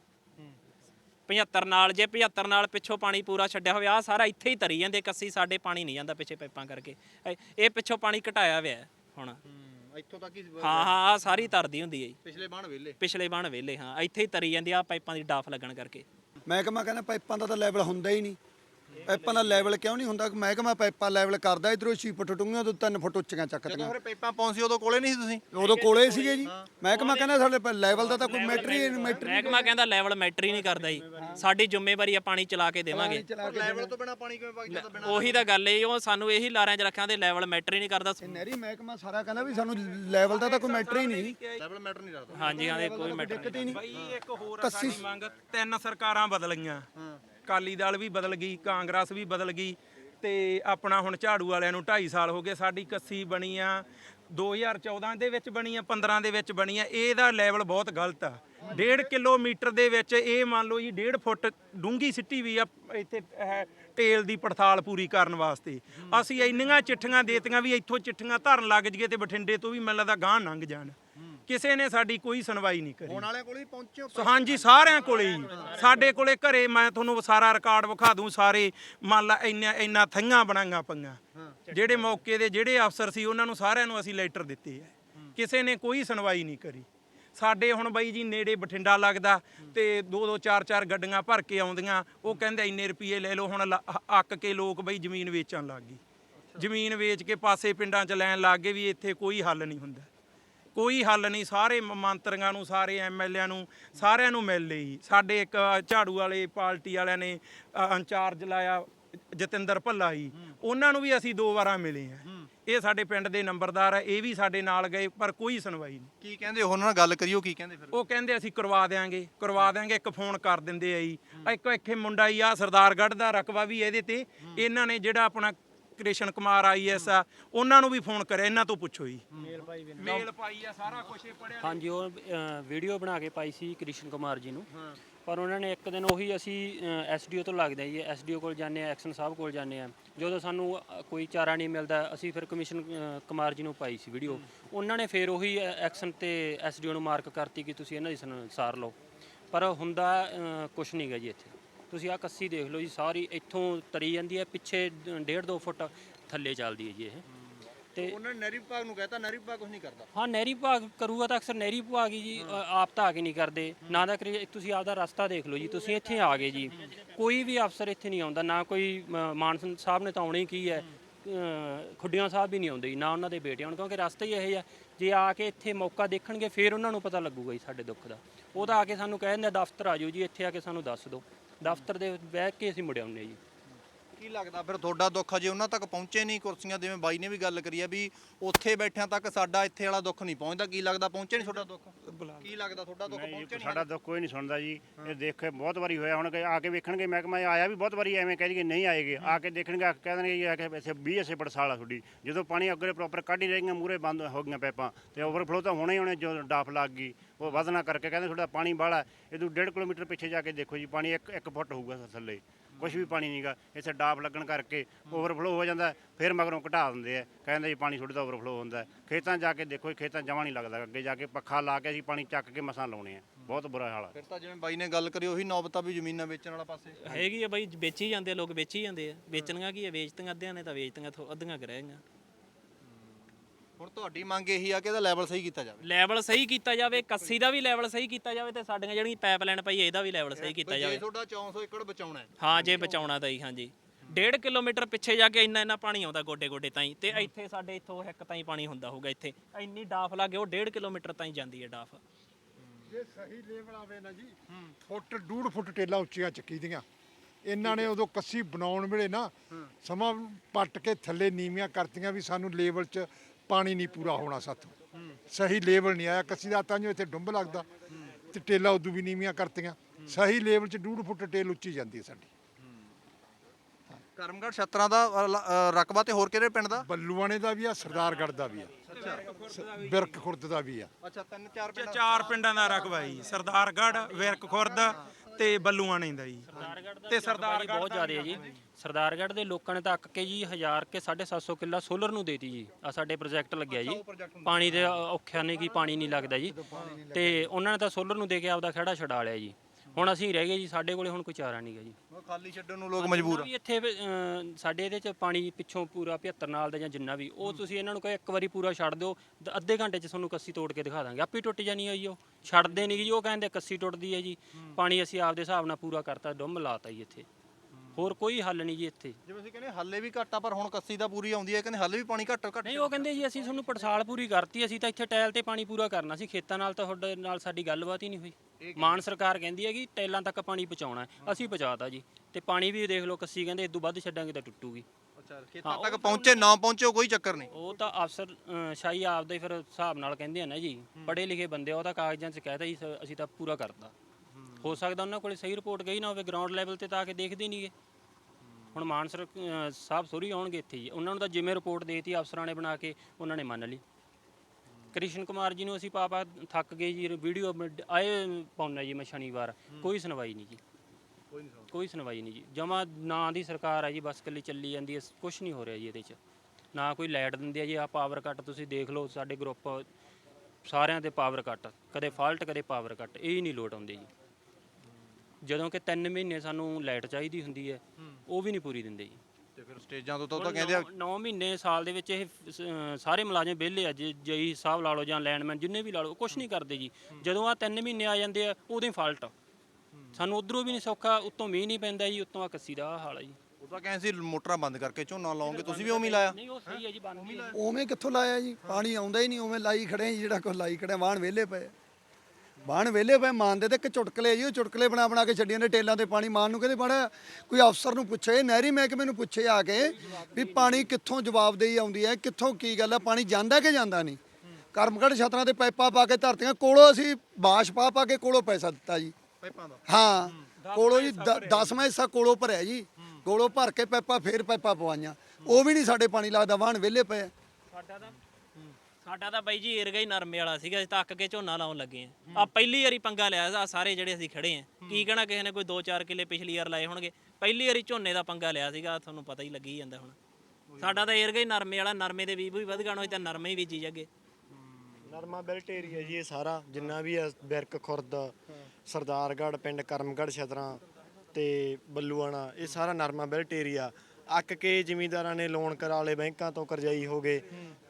75 ਨਾਲ ਜੇ 75 ਨਾਲ ਪਿੱਛੋਂ ਪਾਣੀ ਪੂਰਾ ਛੱਡਿਆ ਹੋਵੇ ਆ ਸਾਰਾ ਇੱਥੇ ਹੀ ਤਰੀ ਜਾਂਦੇ ਕੱਸੀ ਸਾਡੇ ਪਾਣੀ ਨਹੀਂ ਜਾਂਦਾ ਪਿੱਛੇ ਪਾਈਪਾਂ ਕਰਕੇ। ਇਹ- ਇਹ ਪਿੱਛੋਂ ਪਾਣੀ ਘਟਾਇਆ ਹੋਇਆ ਹੈ ਹੁਣ। ਇੱਥੋਂ ਤੱਕ ਹੀ ਹਾਂ ਹਾਂ ਆ ਸਾਰੀ ਤਰਦੀ ਹੁੰਦੀ ਹੈ ਜੀ। ਪਿਛਲੇ ਬਾਣ ਵੇਲੇ ਪਿਛਲੇ ਬਾਣ ਵੇਲੇ ਹਾਂ ਇੱਥੇ ਹੀ ਤਰੀ ਜਾਂਦੀ ਆ ਪਾਈਪਾਂ ਦੀ ਡਾਫ ਲੱਗਣ ਕਰਕੇ। ਮਹਿਕਮਾ ਕਹਿੰਦਾ ਪਾਈਪਾਂ ਦਾ ਤਾਂ ਲੈਵਲ ਹੁੰਦਾ ਹੀ ਨਹੀਂ। ਪਾਈਪਾਂ ਦਾ ਲੈਵਲ ਕਿਉਂ ਨਹੀਂ ਹੁੰਦਾ? ਮਹਿਕਮਾ ਪਾਈਪਾਂ ਲੈਵਲ ਕਰਦਾ ਇਧਰੋਂ 6 ਫੁੱਟ ਡੂੰਘੀਆਂ ਤੋਂ 3 ਫੁੱਟ ਉੱਚੀਆਂ ਚੱਕਦੀਆਂ ਫਿਰ ਪਾਈਪਾਂ ਪਹੁੰਚੀ ਉਦੋਂ ਕੋਲੇ ਨਹੀਂ ਸੀ ਤੁਸੀਂ? ਉਦੋਂ ਕੋਲੇ ਸੀਗੇ ਜੀ। ਮਹਿਕਮਾ ਕਹਿੰਦਾ ਸਾਡੇ ਲੈਵਲ ਦਾ ਤਾਂ ਕੋਈ ਮੈਟਰ ਹੀ ਮੈਟਰ ਮਹਿਕਮਾ ਕਹਿੰਦਾ ਲੈਵਲ ਮੈਟਰ ਹੀ ਨਹੀਂ ਕਰਦਾ ਜੀ। ਸਾਡੀ ਜ਼ਿੰਮੇਵਾਰੀ ਆ ਪਾਣੀ ਚਲਾ ਕੇ ਦੇਵਾਂਗੇ। ਲੈਵਲ ਤੋਂ ਬਿਨਾ ਪਾਣੀ ਕਿਵੇਂ ਵਗ ਜਾਂਦਾ ਬਿਨਾ ਉਹੀ ਤਾਂ ਗੱਲ ਏ ਉਹ ਸਾਨੂੰ ਇਹੀ ਲਾਰਿਆਂ 'ਚ ਰੱਖਿਆ ਤੇ ਲੈਵਲ ਮੈਟਰ ਹੀ ਨਹੀਂ ਕਰਦਾ। ਨਹਿਰੀ ਮਹਿਕਮਾ ਸਾਰਾ ਕਹਿੰਦਾ ਵੀ ਸਾਨੂੰ ਲੈਵਲ ਦਾ ਤਾਂ ਕੋਈ ਮੈਟਰ ਹੀ ਨਹੀਂ। ਲੈਵਲ ਮੈਟਰ ਨਹੀਂ ਰੱਖਦਾ ਹਾਂਜੀ ਹਾਂ ਕੋਈ ਮੈਟਰ ਦਿੱਕਤ ਹੀ ਨਹੀਂ। ਬਈ ਇੱਕ ਹੋਰ ਆ ਸਾਡੀ ਮੰਗ ਤਿੰਨ ਸਰਕਾਰਾਂ ਬਦਲ ਗਈਆਂ ਅਕਾਲੀ ਦਲ ਵੀ ਬਦਲ ਗਈ, ਕਾਂਗਰਸ ਵੀ ਬਦਲ ਗਈ ਤੇ ਆਪਣਾ ਹੁਣ ਝਾੜੂ ਵਾਲਿਆਂ ਨੂੰ 2.5 ਸਾਲ ਹੋ ਗਏ, ਸਾਡੀ ਕੱਸੀ ਬਣੀ ਆ 2014 ਦੇ ਵਿੱਚ ਬਣੀ ਆ 15 ਦੇ ਵਿੱਚ ਬਣੀ ਆ ਇਹਦਾ ਲੈਵਲ ਬਹੁਤ ਗਲਤ ਆ। 1.5 ਕਿਲੋਮੀਟਰ ਦੇ ਵਿੱਚ ਇਹ ਮੰਨ ਲਓ ਜੀ 1.5 ਫੁੱਟ ਡੂੰਗੀ ਸਿੱਟੀ ਵੀ ਆ, ਇੱਥੇ ਇਹ ਟੇਲ ਦੀ ਪੜਤਾਲ ਪੂਰੀ ਕਰਨ ਵਾਸਤੇ। ਅਸੀਂ ਇੰਨੀਆਂ ਚਿੱਠੀਆਂ ਦੇਤੀਆਂ ਵੀ ਇੱਥੋਂ ਚਿੱਠੀਆਂ ਧਰਨ ਲੱਗ ਜਗੇ ਤੇ ਬਠਿੰਡੇ ਤੋਂ ਵੀ ਮੈਨੂੰ ਲੱਗਦਾ ਗਾਂਹ ਲੰਘ ਜਾਣ। ਕਿਸੇ ਨੇ ਸਾਡੀ ਕੋਈ ਸੁਣਵਾਈ ਨਹੀਂ ਕਰੀ। ਹੁਣ ਵਾਲਿਆਂ ਕੋਲ ਹੀ ਪਹੁੰਚਿਓ ਸੋ ਹਾਂਜੀ ਸਾਰਿਆਂ ਕੋਲੇ ਹੀ। ਸਾਡੇ ਕੋਲੇ ਘਰੇ ਮੈਂ ਤੁਹਾਨੂੰ ਸਾਰਾ ਰਿਕਾਰਡ ਵਿਖਾ ਦੂੰ ਸਾਰੇ ਮੰਨ ਲਾ ਇੰਨਾ ਇੰਨਾ ਥਈਆਂ ਬਣਾਈਆਂ ਪਈਆਂ। ਜਿਹੜੇ ਮੌਕੇ ਦੇ ਜਿਹੜੇ ਅਫਸਰ ਸੀ ਉਹਨਾਂ ਨੂੰ ਸਾਰਿਆਂ ਨੂੰ ਅਸੀਂ ਲੈਟਰ ਦਿੱਤੇ ਆ। ਕਿਸੇ ਨੇ ਕੋਈ ਸੁਣਵਾਈ ਨਹੀਂ ਕਰੀ। ਸਾਡੇ ਹੁਣ ਬਾਈ ਜੀ ਨੇੜੇ ਬਠਿੰਡਾ ਲੱਗਦਾ ਤੇ ਦੋ ਦੋ ਚਾਰ ਚਾਰ ਗੱਡੀਆਂ ਭਰ ਕੇ ਆਉਂਦੀਆਂ। ਉਹ ਕਹਿੰਦੇ ਇੰਨੇ ਰੁਪਏ ਲੈ ਲਓ ਹੁਣ ਲ- ਅੱਕ ਕੇ ਲੋਕ ਬਈ ਜ਼ਮੀਨ ਵੇਚਣ ਲੱਗ ਗਏ। ਜ਼ਮੀਨ ਵੇਚ ਕੇ ਪਾਸੇ ਪਿੰਡਾਂ 'ਚ ਲੈਣ ਲੱਗ ਗਏ ਵੀ ਇੱਥੇ ਕੋਈ ਹੱਲ ਨਹੀਂ ਹੁੰਦਾ। ਕੋਈ ਹੱਲ ਨਹੀਂ। ਸਾਰੇ ਮ- ਮੰਤਰੀਆਂ ਨੂੰ ਸਾਰੇ ਐਮਐਲਏਆਂ ਨੂੰ ਸਾਰਿਆਂ ਨੂੰ ਮਿਲ ਲਈ। ਸਾਡੇ ਇੱਕ ਝਾੜੂ ਵਾਲੇ ਪਾਰਟੀ ਵਾਲਿਆਂ ਨੇ ਅ, ਇੰਚਾਰਜ ਲਾਇਆ ਜਤਿੰਦਰ ਭੱਲਾ ਜੀ। ਉਹਨਾਂ ਨੂੰ ਵੀ ਅਸੀਂ ਦੋ ਵਾਰਾਂ ਮਿਲੇ ਆ। ਇਹ ਸਾਡੇ ਪਿੰਡ ਦੇ ਨੰਬਰਦਾਰ ਆ ਇਹ ਵੀ ਸਾਡੇ ਨਾਲ ਗਏ ਪਰ ਕੋਈ ਸੁਣਵਾਈ ਨਹੀਂ। ਕੀ ਕਹਿੰਦੇ? ਉਹ ਉਹਨਾਂ ਨਾਲ ਗੱਲ ਕਰੀਓ ਕੀ ਕਹਿੰਦੇ ਫਿਰ? ਉਹ ਕਹਿੰਦੇ ਅਸੀਂ ਕਰਵਾ ਦਿਆਂਗੇ ਕਰਵਾ ਦਿਆਂਗੇ ਇੱਕ ਫੋਨ ਕਰ ਦਿੰਦੇ ਆ ਜੀ। ਇੱਕ ਇੱਥੇ ਮੁੰਡਾ ਹੀ ਆ ਸਰਦਾਰਗੜ੍ਹ ਦਾ ਰਕਬਾ ਵੀ ਇਹਦੇ ਤੇ। ਇਹਨਾਂ ਨੇ ਜਿਹੜਾ ਆਪਣਾ ਕ੍ਰਿਸ਼ਨ ਕੁਮਾਰ ਆਈਐਸ ਆ ਉਹਨਾਂ ਨੂੰ ਵੀ ਫੋਨ ਕਰਿਆ ਇਹਨਾਂ ਤੋਂ ਪੁੱਛੋ ਜੀ। ਮੇਲ ਪਾਈ ਮੇਲ ਪਾਈ ਆ ਸਾਰਾ ਕੁਝ ਇਹ ਪੜਿਆ ਹਾਂਜੀ ਉਹ ਵੀਡੀਓ ਬਣਾ ਕੇ ਪਾਈ ਸੀ ਕ੍ਰਿਸ਼ਨ ਕੁਮਾਰ ਜੀ ਨੂੰ। ਪਰ ਉਹਨਾਂ ਨੇ ਇੱਕ ਦਿਨ ਉਹੀ ਅਸੀਂ ਐਸਡੀਓ ਤੋਂ ਲੱਗਦੇ ਜੀ ਐਸਡੀਓ ਕੋਲ ਜਾਂਦੇ ਆ ਐਕਸ਼ਨ ਸਾਹਿਬ ਕੋਲ ਜਾਂਦੇ ਆ। ਜਦੋਂ ਸਾਨੂੰ ਕੋਈ ਚਾਰਾ ਨਹੀਂ ਮਿਲਦਾ ਅਸੀਂ ਫਿਰ ਕਮਿਸ਼ਨ ਕੁਮਾਰ ਜੀ ਨੂੰ ਪਾਈ ਸੀ ਵੀਡੀਓ ਉਹਨਾਂ ਨੇ ਫਿਰ ਉਹੀ ਐਕਸ਼ਨ ਤੇ ਐਸਡੀਓ ਨੂੰ ਮਾਰਕ ਕਰਤੀ ਕਿ ਤੁਸੀਂ ਇਹਨਾਂ ਦੀ ਸਾਰ ਲਓ। ਪਰ ਹੁੰਦਾ ਕੁਝ ਨਹੀਂ ਗਾ ਜੀ ਇੱਥੇ। ਤੁਸੀਂ ਆ ਕੱਸੀ ਦੇਖ ਲਓ ਜੀ ਸਾਰੀ ਇੱਥੋਂ ਤਰੀ ਜਾਂਦੀ ਹੈ ਪਿੱਛੇ 1.5 2 ਫੁੱਟ ਥੱਲੇ ਚੱਲਦੀ ਹੈ ਜੀ ਇਹ। ਤੇ ਉਹਨਾਂ ਨੇ ਨਹਿਰੀ ਵਿਭਾਗ ਨੂੰ ਕਹਿਤਾ ਨਹਿਰੀ ਵਿਭਾਗ ਕੁਝ ਨਹੀਂ ਕਰਦਾ। ਹਾਂ ਨਹਿਰੀ ਵਿਭਾਗ ਕਰੂਗਾ ਤਾਂ ਅਕਸਰ ਨਹਿਰੀ ਵਿਭਾਗ ਹੀ ਜੀ ਆਪ ਤਾਂ ਆ ਕੇ ਨਹੀਂ ਕਰਦੇ। ਨਾ ਦਾ ਕਰੀ ਤੁਸੀਂ ਆਪਦਾ ਰਸਤਾ ਦੇਖ ਲਓ ਜੀ ਤੁਸੀਂ ਇੱਥੇ ਆ ਗਏ ਜੀ। ਕੋਈ ਵੀ ਅਫਸਰ ਇੱਥੇ ਨਹੀਂ ਆਉਂਦਾ ਨਾ ਕੋਈ ਮਾਨਸਨ ਸਾਹਿਬ ਨੇ ਤਾਂ ਆਉਣਾ ਕੀ ਹੈ ਖੁੱਡੀਆਂ ਸਾਹਿਬ ਵੀ ਨਹੀਂ ਆਉਂਦੇ ਜੀ ਨਾ ਉਹਨਾਂ ਦੇ ਬੇਟੇ ਆਉਣ ਕਿਉਂਕਿ ਰਸਤਾ ਹੀ ਇਹ ਜਿਹਾ। ਜੇ ਆ ਕੇ ਇੱਥੇ ਮੌਕਾ ਦੇਖਣਗੇ ਫਿਰ ਉਹਨਾਂ ਨੂੰ ਪਤਾ ਲੱਗੂਗਾ ਜੀ ਸਾਡੇ ਦੁੱਖ ਦਾ। ਉਹ ਤਾਂ ਆ ਕੇ ਸਾਨੂੰ ਕਹਿ ਦਿੰਦੇ ਦਫ਼ਤਰ ਆ ਜਾਓ ਜੀ ਇੱਥੇ ਆ ਕੇ ਸਾਨੂੰ ਦੱਸ ਦਿਓ। ਦਫ਼ਤਰ ਦੇ ਬਹਿ ਕੇ ਅਸੀਂ ਮੁੜ ਆਉਂਦੇ ਜੀ। ਕੀ ਲੱਗਦਾ? ਫਿਰ ਤੁਹਾਡਾ ਦੁੱਖ ਅਜੇ ਉਹਨਾਂ ਤੱਕ ਪਹੁੰਚੇ ਨਹੀਂ ਕੁਰਸੀਆਂ ਜਿਵੇਂ ਬਾਈ ਨੇ ਵੀ ਗੱਲ ਕਰੀ ਆ ਵੀ ਉੱਥੇ ਬੈਠਿਆਂ ਤੱਕ ਸਾਡਾ ਇੱਥੇ ਵਾਲਾ ਦੁੱਖ ਨਹੀਂ ਪਹੁੰਚਦਾ। ਕੀ ਲੱਗਦਾ ਪਹੁੰਚੇ ਨਹੀਂ ਤੁਹਾਡਾ ਦੁੱਖ? ਕੀ ਲੱਗਦਾ ਤੁਹਾਡਾ ਦੁੱਖ ਪਹੁੰਚੇ ਨਹੀਂ ਸਾਡਾ ਦੁੱਖ ਕੋਈ ਨਹੀਂ ਸੁਣਦਾ ਜੀ। ਇਹ ਦੇਖ ਕੇ ਬਹੁਤ ਵਾਰੀ ਹੋਇਆ। ਹੁਣ ਆ ਕੇ ਵੇਖਣਗੇ ਮਹਿਕਮਾ ਆਇਆ ਵੀ ਬਹੁਤ ਵਾਰੀ ਐਵੇਂ ਕਹਿ ਜੀ ਨਹੀਂ ਆਏਗੇ। ਆ ਕੇ ਦੇਖਣਗੇ ਆ ਕੇ ਕਹਿ ਦੇਣਗੇ ਜੀ ਆ ਕੇ ਇੱਥੇ 20 ਐਸੇ ਪੜਸਾਲ ਆ ਤੁਹਾਡੀ। ਜਦੋਂ ਪਾਣੀ ਅੱਗੇ ਪ੍ਰੋਪਰ ਕੱਢ ਹੀ ਰਹੀਆਂ ਮੂਰੇ ਬੰਦ ਹੋ ਗਈਆਂ ਪੈਪਾਂ ਤੇ ਓਵਰਫਲੋ ਤਾਂ ਹੋਣੇ ਹੀ ਹੋਣੇ ਜੋ ਡਾਫ ਲੱਗ ਗਈ ਉਹ ਵਧਣਾ ਕਰਕੇ ਕਹਿੰਦੇ ਤੁਹਾਡਾ ਪਾਣੀ ਬਾਹਲਾ ਇਹ ਤੋਂ 1.5 ਕਿਲੋਮੀਟਰ ਪਿੱਛੇ ਜਾ ਕੇ ਦੇਖੋ ਜੀ ਪਾਣੀ 1 1 ਫੁੱਟ ਹੋਊਗਾ ਥੱਲੇ। ਕੁਝ ਵੀ ਪਾਣੀ ਨਹੀਂਗਾ ਇੱਥੇ ਡਾਫ ਲੱਗਣ ਕਰਕੇ ਓਵਰਫਲੋ ਹੋ ਜਾਂਦਾ ਹੈ, ਫਿਰ ਮਗਰੋਂ ਘਟਾ ਦਿੰਦੇ ਆ। ਕਹਿੰਦੇ ਜੀ ਪਾਣੀ ਤੁਹਾਡੇ ਦਾ ਓਵਰਫਲੋ ਹੁੰਦਾ ਹੈ। ਖੇਤਾਂ ਜਾ ਕੇ ਦੇਖੋ ਜੀ, ਖੇਤਾਂ ਜਮਾ ਨਹੀਂ ਲੱਗਦਾ ਅੱਗੇ ਜਾ ਕੇ ਪੱਖਾ ਲਾ ਕੇ ਅਸੀਂ ਪਾਣੀ ਚੱਕ ਕੇ ਮਸਾਂ ਲਾਉਣੇ ਆ। ਬਹੁਤ ਬੁਰਾ ਹਾਲ ਆ। ਫਿਰ ਤਾਂ ਜਿਵੇਂ ਬਾਈ ਨੇ ਗੱਲ ਕਰੀ ਉਹੀ ਨੌਬਤਾ ਵੀ ਜ਼ਮੀਨਾਂ ਵੇਚਣ ਵਾਲਾ ਪਾਸੇ। ਹੈਗੀ ਆ ਬਾਈ ਵੇਚੀ ਜਾਂਦੇ ਆ ਲੋਕ ਵੇਚੀ ਜਾਂਦੇ ਆ। ਵੇਚਣੀਆਂ ਕੀ ਆ? ਵੇਚਤੀਆਂ ਅੱਧਿਆਂ ਨੇ ਤਾਂ ਵੇਚਤੀਆਂ ਥੋ- ਅੱਧੀਆਂ ਕੁ ਰਹਿ ਗਈਆਂ। ਹੁਣ ਤੁਹਾਡੀ ਮੰਗ ਇਹੀ ਆ ਕਿ ਇਹਦਾ ਲੈਵਲ ਸਹੀ ਕੀਤਾ ਜਾਵੇ। ਲੈਵਲ ਸਹੀ ਕੀਤਾ ਜਾਵੇ ਕੱਸੀ ਦਾ ਵੀ ਲੈਵਲ ਸਹੀ ਕੀਤਾ ਜਾਵੇ ਤੇ ਸਾਡੀਆਂ ਜਿਹੜੀਆਂ ਪਾਈਪਲਾਈਨ ਪਈ ਹੈ ਇਹਦਾ ਵੀ ਲੈਵਲ ਸਹੀ ਕੀਤਾ ਜੇ ਜਾਵੇ। ਤੁਹਾਡਾ 400 ਏਕੜ ਬਚਾਉਣਾ ਹੈ। ਹਾਂ ਜੇ ਬਚਾਉਣਾ ਤਾਂ ਹੀ ਹਾਂਜੀ। 1.5 ਕਿਲੋਮੀਟਰ ਪਿੱਛੇ ਜਾ ਕੇ ਇੰਨਾ ਇੰਨਾ ਪਾਣੀ ਆਉਂਦਾ ਗੋਡੇ ਗੋਡੇ ਤਾਈਂ ਤੇ ਇੱਥੇ ਸਾਡੇ ਇੱਥੋਂ ਇੱਕ ਤਾਈਂ ਪਾਣੀ ਹੁੰਦਾ ਹੋਊਗਾ ਇੱਥੇ। ਇੰਨੀ ਡਾਫ ਲੱਗੇ ਉਹ 1.5 ਕਿਲੋਮੀਟਰ ਤਾਈਂ ਜਾਂਦੀ ਹੈ ਡਾਫ। ਜੇ ਸਹੀ ਲੈਵਲ ਆਵੇ ਨਾ ਜੀ ਫੁੱਟ ਡੂਢ ਫੁੱਟ ਟੇਲਾ ਉੱਚੀਆਂ ਚੱਕੀ ਦੀਆਂ। ਇਹਨਾਂ ਨੇ ਉਦੋਂ ਕੱਸੀ ਬਣਾਉਣ ਵੇਲੇ ਨਾ ਸਮਾਂ ਪੱਟ ਕੇ ਥੱਲੇ ਨੀਵੀਆਂ ਕਰਤੀਆਂ ਵੀ ਸਾਨੂੰ ਲੈਵਲ 'ਚ ਪਾਣੀ ਨਹੀਂ ਪੂਰਾ ਹੋਣਾ ਸਾਥੋਂ ਸਹੀ ਲੈਵਲ ਨਹੀਂ ਆਇਆ। ਕੱਸੀ ਦਾ ਤਾਂ ਜੋ ਇੱਥੇ ਡੁੰਬ ਲੱਗਦਾ ਤੇ ਟੇਲਾ ਉਦੋਂ ਵੀ ਨੀਵੀਆਂ ਕਰਤੀਆਂ। ਸਹੀ ਲੈਵਲ 'ਚ ਡੂਢ ਫੁੱਟ ਟੇਲ ਉੱਚੀ ਜਾਂਦੀ ਹੈ ਸਾਡੀ। ਕਰਮਗੜ੍ਹ ਛਤਰਾਂ ਦਾ ਅ, ਲ- ਅ, ਰਕਬਾ ਤੇ ਹੋਰ ਕਿਹੜੇ ਪਿੰਡ ਦਾ? ਬੱਲੂਆਣੇ ਦਾ ਵੀ ਆ ਸਰਦਾਰਗੜ੍ਹ ਦਾ ਵੀ ਆ। ਬਿਰਕ ਖੁਰਦ ਦਾ ਵੀ ਆ। ਅੱਛਾ ਤਿੰਨ ਚਾਰ ਪਿੰਡਾਂ ਦਾ ਰਕਬਾ ਜੀ। ਸਰਦਾਰਗੜ੍ਹ ਵਿਰਕ ਖੁਰਦ ਤੇ ਬੱਲੂਆਣੇ ਦਾ ਜੀ। ਤੇ ਸਰਦਾਰਗੜ੍ਹ ਬਹੁਤ ਜ਼ਿਆਦਾ ਹੈ ਜੀ। ਸਰਦਾਰਗੜ੍ਹ ਦੇ ਲੋਕਾਂ ਨੇ ਤਾਂ ਅੱਕ ਕੇ ਜੀ ਹਜ਼ਾਰ ਕੇ 750 ਕਿੱਲਾ ਸੋਲਰ ਨੂੰ ਦੇਤੀ ਜੀ। ਆ ਸਾਡੇ ਪ੍ਰੋਜੈਕਟ ਲੱਗਿਆ ਜੀ। ਪਾਣੀ ਦੇ ਔਖਿਆ ਨੇ ਕੀ ਪਾਣੀ ਨਹੀਂ ਲੱਗਦਾ ਜੀ। ਤੇ ਉਹਨਾਂ ਨੇ ਤਾਂ ਸੋਲਰ ਨੂੰ ਦੇ ਕੇ ਆਪਦਾ ਖੜਾ ਛਡਾ ਲਿਆ ਜੀ। ਹੁਣ ਅਸੀਂ ਰਹਿ ਗਏ ਜੀ ਸਾਡੇ ਕੋਲੇ ਹੁਣ ਕੋਈ ਚਾਰਾ ਨਹੀਂ ਗਾ ਜੀ। ਖਾਲੀ ਛੱਡਣ ਨੂੰ ਲੋਕ ਮਜਬੂਰ ਆ। ਵੀ ਇੱਥੇ ਅਹ, ਸਾਡੇ ਇਹਦੇ ਚ ਪਾਣੀ ਪਿੱਛੋਂ ਪੂਰਾ 75 ਨਾਲ ਦਾ ਜਾਂ ਜਿੰਨਾ ਵੀ ਉਹ ਤੁਸੀਂ ਇਹਨਾਂ ਨੂੰ ਕਹੇ ਇੱਕ ਵਾਰੀ ਪੂਰਾ ਛੱਡ ਦਿਓ ਅੱਧੇ ਘੰਟੇ ਚ ਤੁਹਾਨੂੰ ਕੱਸੀ ਤੋੜ ਕੇ ਦਿਖਾ ਦਾਂਗੇ। ਆਪੇ ਟੁੱਟ ਜਾਣੀ ਹੈ ਜੀ ਉਹ। ਛੱਡਦੇ ਨਹੀਂ ਜੀ ਉਹ ਕਹਿੰਦੇ ਕੱਸੀ ਟੁੱਟਦੀ ਹੈ ਜੀ। ਪਾਣੀ ਅਸੀਂ ਆਪਦੇ ਹਿਸਾਬ ਨਾਲ ਪੂਰਾ ਕਰਤਾ ਡੁੰਮ ਲਾਤਾ ਜੀ ਇੱਥੇ। ਹੋਰ ਕੋਈ ਹੱਲ ਨਹੀਂ ਜੀ ਇੱਥੇ। ਜਿਵੇਂ ਅਸੀਂ ਕਹਿੰਦੇ ਹੱਲੇ ਵੀ ਘੱਟ ਪਰ ਹੁਣ ਕੱਸੀ ਤਾਂ ਪੂਰੀ ਆਉਂਦੀ ਹੈ ਕਹਿੰਦੇ ਹੱਲੇ ਵੀ ਪਾਣੀ ਘੱਟ ਘੱਟ ਨਹੀਂ ਉਹ ਕਹਿੰਦੇ ਜੀ ਅਸੀਂ ਤੁਹਾਨੂੰ ਪੜਸਾਲ ਪੂਰੀ ਕਰਤੀ ਅਸੀਂ ਤਾਂ ਇੱਥੇ ਟਾਇਲ ਤੇ ਪਾਣੀ ਪੂਰਾ ਕਰਨਾ ਸੀ ਖੇਤਾਂ ਨਾਲ ਤਾਂ ਤੁਹਾਡੇ ਨਾਲ ਸਾਡੀ ਗੱਲਬਾਤ ਹੀ ਨਹੀਂ ਹੋਈ। ਮਾਨ ਸਰਕਾਰ ਕਹਿੰਦੀ ਹੈ ਕਿ ਟਾਇਲਾਂ ਤੱਕ ਪਾਣੀ ਪਹੁੰਚਾਉਣਾ ਹੈ। ਅਸੀਂ ਪਹੁੰਚਾਤਾ ਜੀ। ਤੇ ਪਾਣੀ ਵੀ ਦੇਖ ਲਓ ਕੱਸੀ ਕਹਿੰਦੇ ਇਦੋਂ ਵੱਧ ਛੱਡਾਂਗੇ ਤਾਂ ਟੁੱਟੂਗੀ। ਅੱਛਾ ਖੇਤਾਂ ਤੱਕ ਪਹੁੰਚੇ ਨਾ ਪਹੁੰਚੇ ਕੋਈ ਚੱਕਰ ਨਹੀਂ। ਉਹ ਤਾਂ ਅਫਸਰ ਅਹ, ਸ਼ਾਹੀ ਆਪਦੇ ਫਿਰ ਹਿਸਾਬ ਨਾਲ ਕਹਿੰਦੇ ਆ ਨਾ ਜੀ ਪੜ੍ਹੇ ਲਿਖੇ ਬੰਦੇ ਆ, ਉਹ ਤਾਂ ਕਾਗਜ਼ਾਂ 'ਚ ਕਹਿਤਾ ਜੀ ਸ- ਅਸੀਂ ਤਾਂ ਪੂਰਾ ਕਰਤਾ। ਹੋ ਸਕਦਾ ਉਹਨਾਂ ਕੋਲੇ ਸਹੀ ਰਿਪੋਰਟ ਗਈ ਨਾ ਹੋਵੇ ਗਰਾਊਂਡ ਲੈਵਲ ਤੇ ਤਾਂ ਆ ਕੇ ਦੇਖਦੇ ਨਹੀਂਗੇ ਹੁਣ ਮਾਨ ਸਰ ਅਹ, ਸਾਹਿਬ ਸੋਰੀ ਆਉਣਗੇ ਇੱਥੇ ਜੀ ਉਹਨਾਂ ਨੂੰ ਤਾਂ ਜਿਵੇਂ ਰਿਪੋਰਟ ਦੇਤੀ ਅਫਸਰਾਂ ਨੇ ਬਣਾ ਕੇ ਉਹਨਾਂ ਨੇ ਮੰਨ ਲਈ। ਕ੍ਰਿਸ਼ਨ ਕੁਮਾਰ ਜੀ ਨੂੰ ਅਸੀਂ ਪਾਪਾ ਥੱਕ ਗਏ ਜੀ ਵੀਡੀਓ ਆਏ ਪਾਉਣਾ ਜੀ ਮੈਂ ਸ਼ਨੀਵਾਰ। ਕੋਈ ਸੁਣਵਾਈ ਨਹੀਂ ਜੀ। ਕੋਈ ਸੁਣਵਾਈ ਨਹੀਂ ਜੀ। ਜਮਾ ਨਾਂ ਦੀ ਸਰਕਾਰ ਹੈ ਜੀ ਬਸ ਕੱਲੀ ਚੱਲੀ ਜਾਂਦੀ ਹੈ ਕੁਝ ਨਹੀਂ ਹੋ ਰਿਹਾ ਜੀ ਇਹਦੇ 'ਚ। ਨਾ ਕੋਈ ਲਾਈਟ ਦਿੰਦੀ ਹੈ ਜੀ ਆ ਪਾਵਰ ਕੱਟ ਤੁਸੀਂ ਦੇਖ ਲਓ ਸਾਡੇ ਗਰੁੱਪ ਸਾਰਿਆਂ ਦੇ ਪਾਵਰ ਕੱਟ ਕਦੇ ਫਾਲਟ ਕਦੇ ਪਾਵਰ ਕੱਟ ਇਹ ਹੀ ਨਹੀਂ ਲੋਟ ਆਉਂਦੇ ਜੀ। ਜਦੋਂ ਕਿ 3 ਮਹੀਨੇ ਸਾਨੂੰ ਲਾਈਟ ਚਾਹੀਦੀ ਹੁੰਦੀ ਹੈ ਉਹ ਵੀ ਨਹੀਂ ਪੂਰੀ ਦਿੰਦੇ ਜੀ। ਤੇ ਫਿਰ ਸਟੇਜਾਂ ਤੋਂ ਤਾਂ ਉਹ ਤਾਂ ਕਹਿੰਦੇ ਆ 9 ਮਹੀਨੇ ਸਾਲ ਦੇ ਵਿੱਚ ਇਹ ਸਾਰੇ ਮੁਲਾਜ਼ਮ ਵਿਹਲੇ ਆ ਜੇ ਜਈ ਸਾਹਿਬ ਲਾ ਲਓ ਜਾਂ ਲੈਂਡਮੈਨ ਜਿੰਨੇ ਵੀ ਲਾ ਲਓ ਕੁਝ ਨਹੀਂ ਕਰਦੇ ਜੀ। ਜਦੋਂ ਆ 3 ਮਹੀਨੇ ਆ ਜਾਂਦੇ ਆ ਉਦੋਂ ਹੀ ਫਾਲਟ ਸਾਨੂੰ ਉਧਰੋਂ ਵੀ ਨਹੀਂ ਸੌਖਾ ਉੱਤੋਂ ਮੀਂਹ ਨਹੀਂ ਪੈਂਦਾ ਜੀ ਉੱਤੋਂ ਆ ਕੱਸੀ ਦਾ ਆਹ ਹਾਲ ਹੈ ਜੀ। ਉਹ ਤਾਂ ਕਹਿੰਦੇ ਸੀ ਮੋਟਰਾਂ ਬੰਦ ਕਰਕੇ ਝੋਨਾ ਲਾਉਂਗੇ ਤੁਸੀਂ ਵੀ ਉਵੇਂ ਹੀ ਲਾਇਆ? ਨਹੀਂ ਉਹ ਸਹੀ ਹੈ ਜੀ ਬੰਦ। ਉਵੇਂ ਕਿੱਥੋਂ ਲਾਇਆ ਜੀ? ਪਾਣੀ ਆਉਂਦਾ ਹੀ ਨਹੀਂ ਉਵੇਂ ਲਾਈ ਖੜੇ ਜੀ ਜਿਹੜਾ ਕੋਈ ਲਾਈ ਖੜੇ ਵਾਹਣ ਵਿਹਲੇ ਪਏ ਵਾਹਣ ਵਿਹਲੇ ਪਏ ਮਾਨਦੇ ਤੇ ਇੱਕ ਚੁਟਕਲੇ ਜੀ ਉਹ ਚੁਟਕਲੇ ਬਣਾ ਬਣਾ ਕੇ ਛੱਡੀਆਂ ਨੇ ਟੇਲਾਂ ਤੇ ਪਾਣੀ ਮਾਰਨ ਨੂੰ ਕਹਿੰਦੇ ਬੜਾ ਕੋਈ ਅਫਸਰ ਨੂੰ ਪੁੱਛੇ ਨਹਿਰੀ ਮਹਿਕਮੇ ਨੂੰ ਪੁੱਛੇ ਆ ਕੇ ਵੀ ਪਾਣੀ ਕਿੱਥੋਂ ਜਵਾਬਦੇਹੀ ਆਉਂਦੀ ਹੈ ਕਿੱਥੋਂ ਕੀ ਗੱਲ ਹੈ ਪਾਣੀ ਜਾਂਦਾ ਕਿ ਜਾਂਦਾ ਨਹੀਂ? ਕਰਮਗੜ ਛਤਰਾਂ ਤੇ ਪਾਈਪਾਂ ਪਾ ਕੇ ਧਰਤੀਆਂ ਕੋਲੋਂ ਅਸੀਂ ਬਾਸ਼ ਪਾ ਪਾ ਕੇ ਕੋਲੋਂ ਪੈਸਾ ਦਿੱਤਾ ਜੀ। ਪਾਈਪਾਂ ਦਾ? ਹਾਂ ਕੋਲੋਂ ਜੀ 10ਵਾਂ ਹਿੱਸਾ ਕੋਲੋਂ ਭਰਿਆ ਜੀ। ਕੋਲੋਂ ਭਰ ਕੇ ਪੈਪਾ ਫੇਰ ਪੈਪਾ ਪਵਾਈਆਂ। ਉਹ ਵੀ ਨਹੀਂ ਸਾਡੇ ਪਾਣੀ ਲੱਗਦਾ ਵਾਹਣ ਵਿਹਲੇ ਪਏ। ਸਾਡਾ ਤਾਂ ਸਾਡਾ ਤਾਂ ਬਾਈ ਜੀ ਏਰਗਾ ਹੀ ਨਰਮੇ ਵਾਲਾ ਸੀਗਾ ਅਸੀਂ ਤਾਂ ਅੱਕ ਕੇ ਝੋਨਾ ਲਾਉਣ ਲੱਗੇ ਆ। ਆ ਪਹਿਲੀ ਵਾਰੀ ਪੰਗਾ ਲਿਆ ਆ ਸਾਰੇ ਜਿਹੜੇ ਅਸੀਂ ਖੜੇ ਆ। ਕੀ ਕਹਿਣਾ ਕਿਸੇ ਨੇ ਕੋਈ 2-4 ਕਿੱਲੇ ਪਿਛਲੀ ਵਾਰ ਲਾਏ ਹੋਣਗੇ। ਪਹਿਲੀ ਵਾਰੀ ਝੋਨੇ ਦਾ ਪੰਗਾ ਲਿਆ ਸੀਗਾ ਤੁਹਾਨੂੰ ਪਤਾ ਹੀ ਲੱਗੀ ਜਾਂਦਾ ਹੁਣ। ਸਾਡਾ ਤਾਂ ਏਰਗਾ ਹੀ ਨਰਮੇ ਵਾਲਾ ਨਰਮੇ ਦੇ ਬੀਜ ਵੀ ਵਧ ਗਾਣੋ ਤਾਂ ਨਰਮੇ ਹੀ ਬੀਜੀ ਜਾਗੇ। ਨਰਮਾ ਬੈਲਟ ਏਰੀਆ ਜੀ ਇਹ ਸਾਰਾ ਜਿੰਨਾ ਵੀ ਹੈ ਬਿਰਕ ਖੁਰਦ ਸਰਦਾਰਗੜ੍ਹ ਪਿੰਡ ਕਰਮਗੜ੍ਹ ਛਤਰਾਂ ਤੇ ਬੱਲੂਆਣਾ ਇਹ ਸਾਰਾ ਨਰਮਾ ਬੈਲਟ ਏਰੀਆ। ਅੱਕ ਕੇ ਜ਼ਿਮੀਂਦਾਰਾਂ ਨੇ ਲੋਨ ਕਰਾ ਲਏ, ਬੈਂਕਾਂ ਤੋਂ ਕਰਜ਼ਾਈ ਹੋ ਗਏ।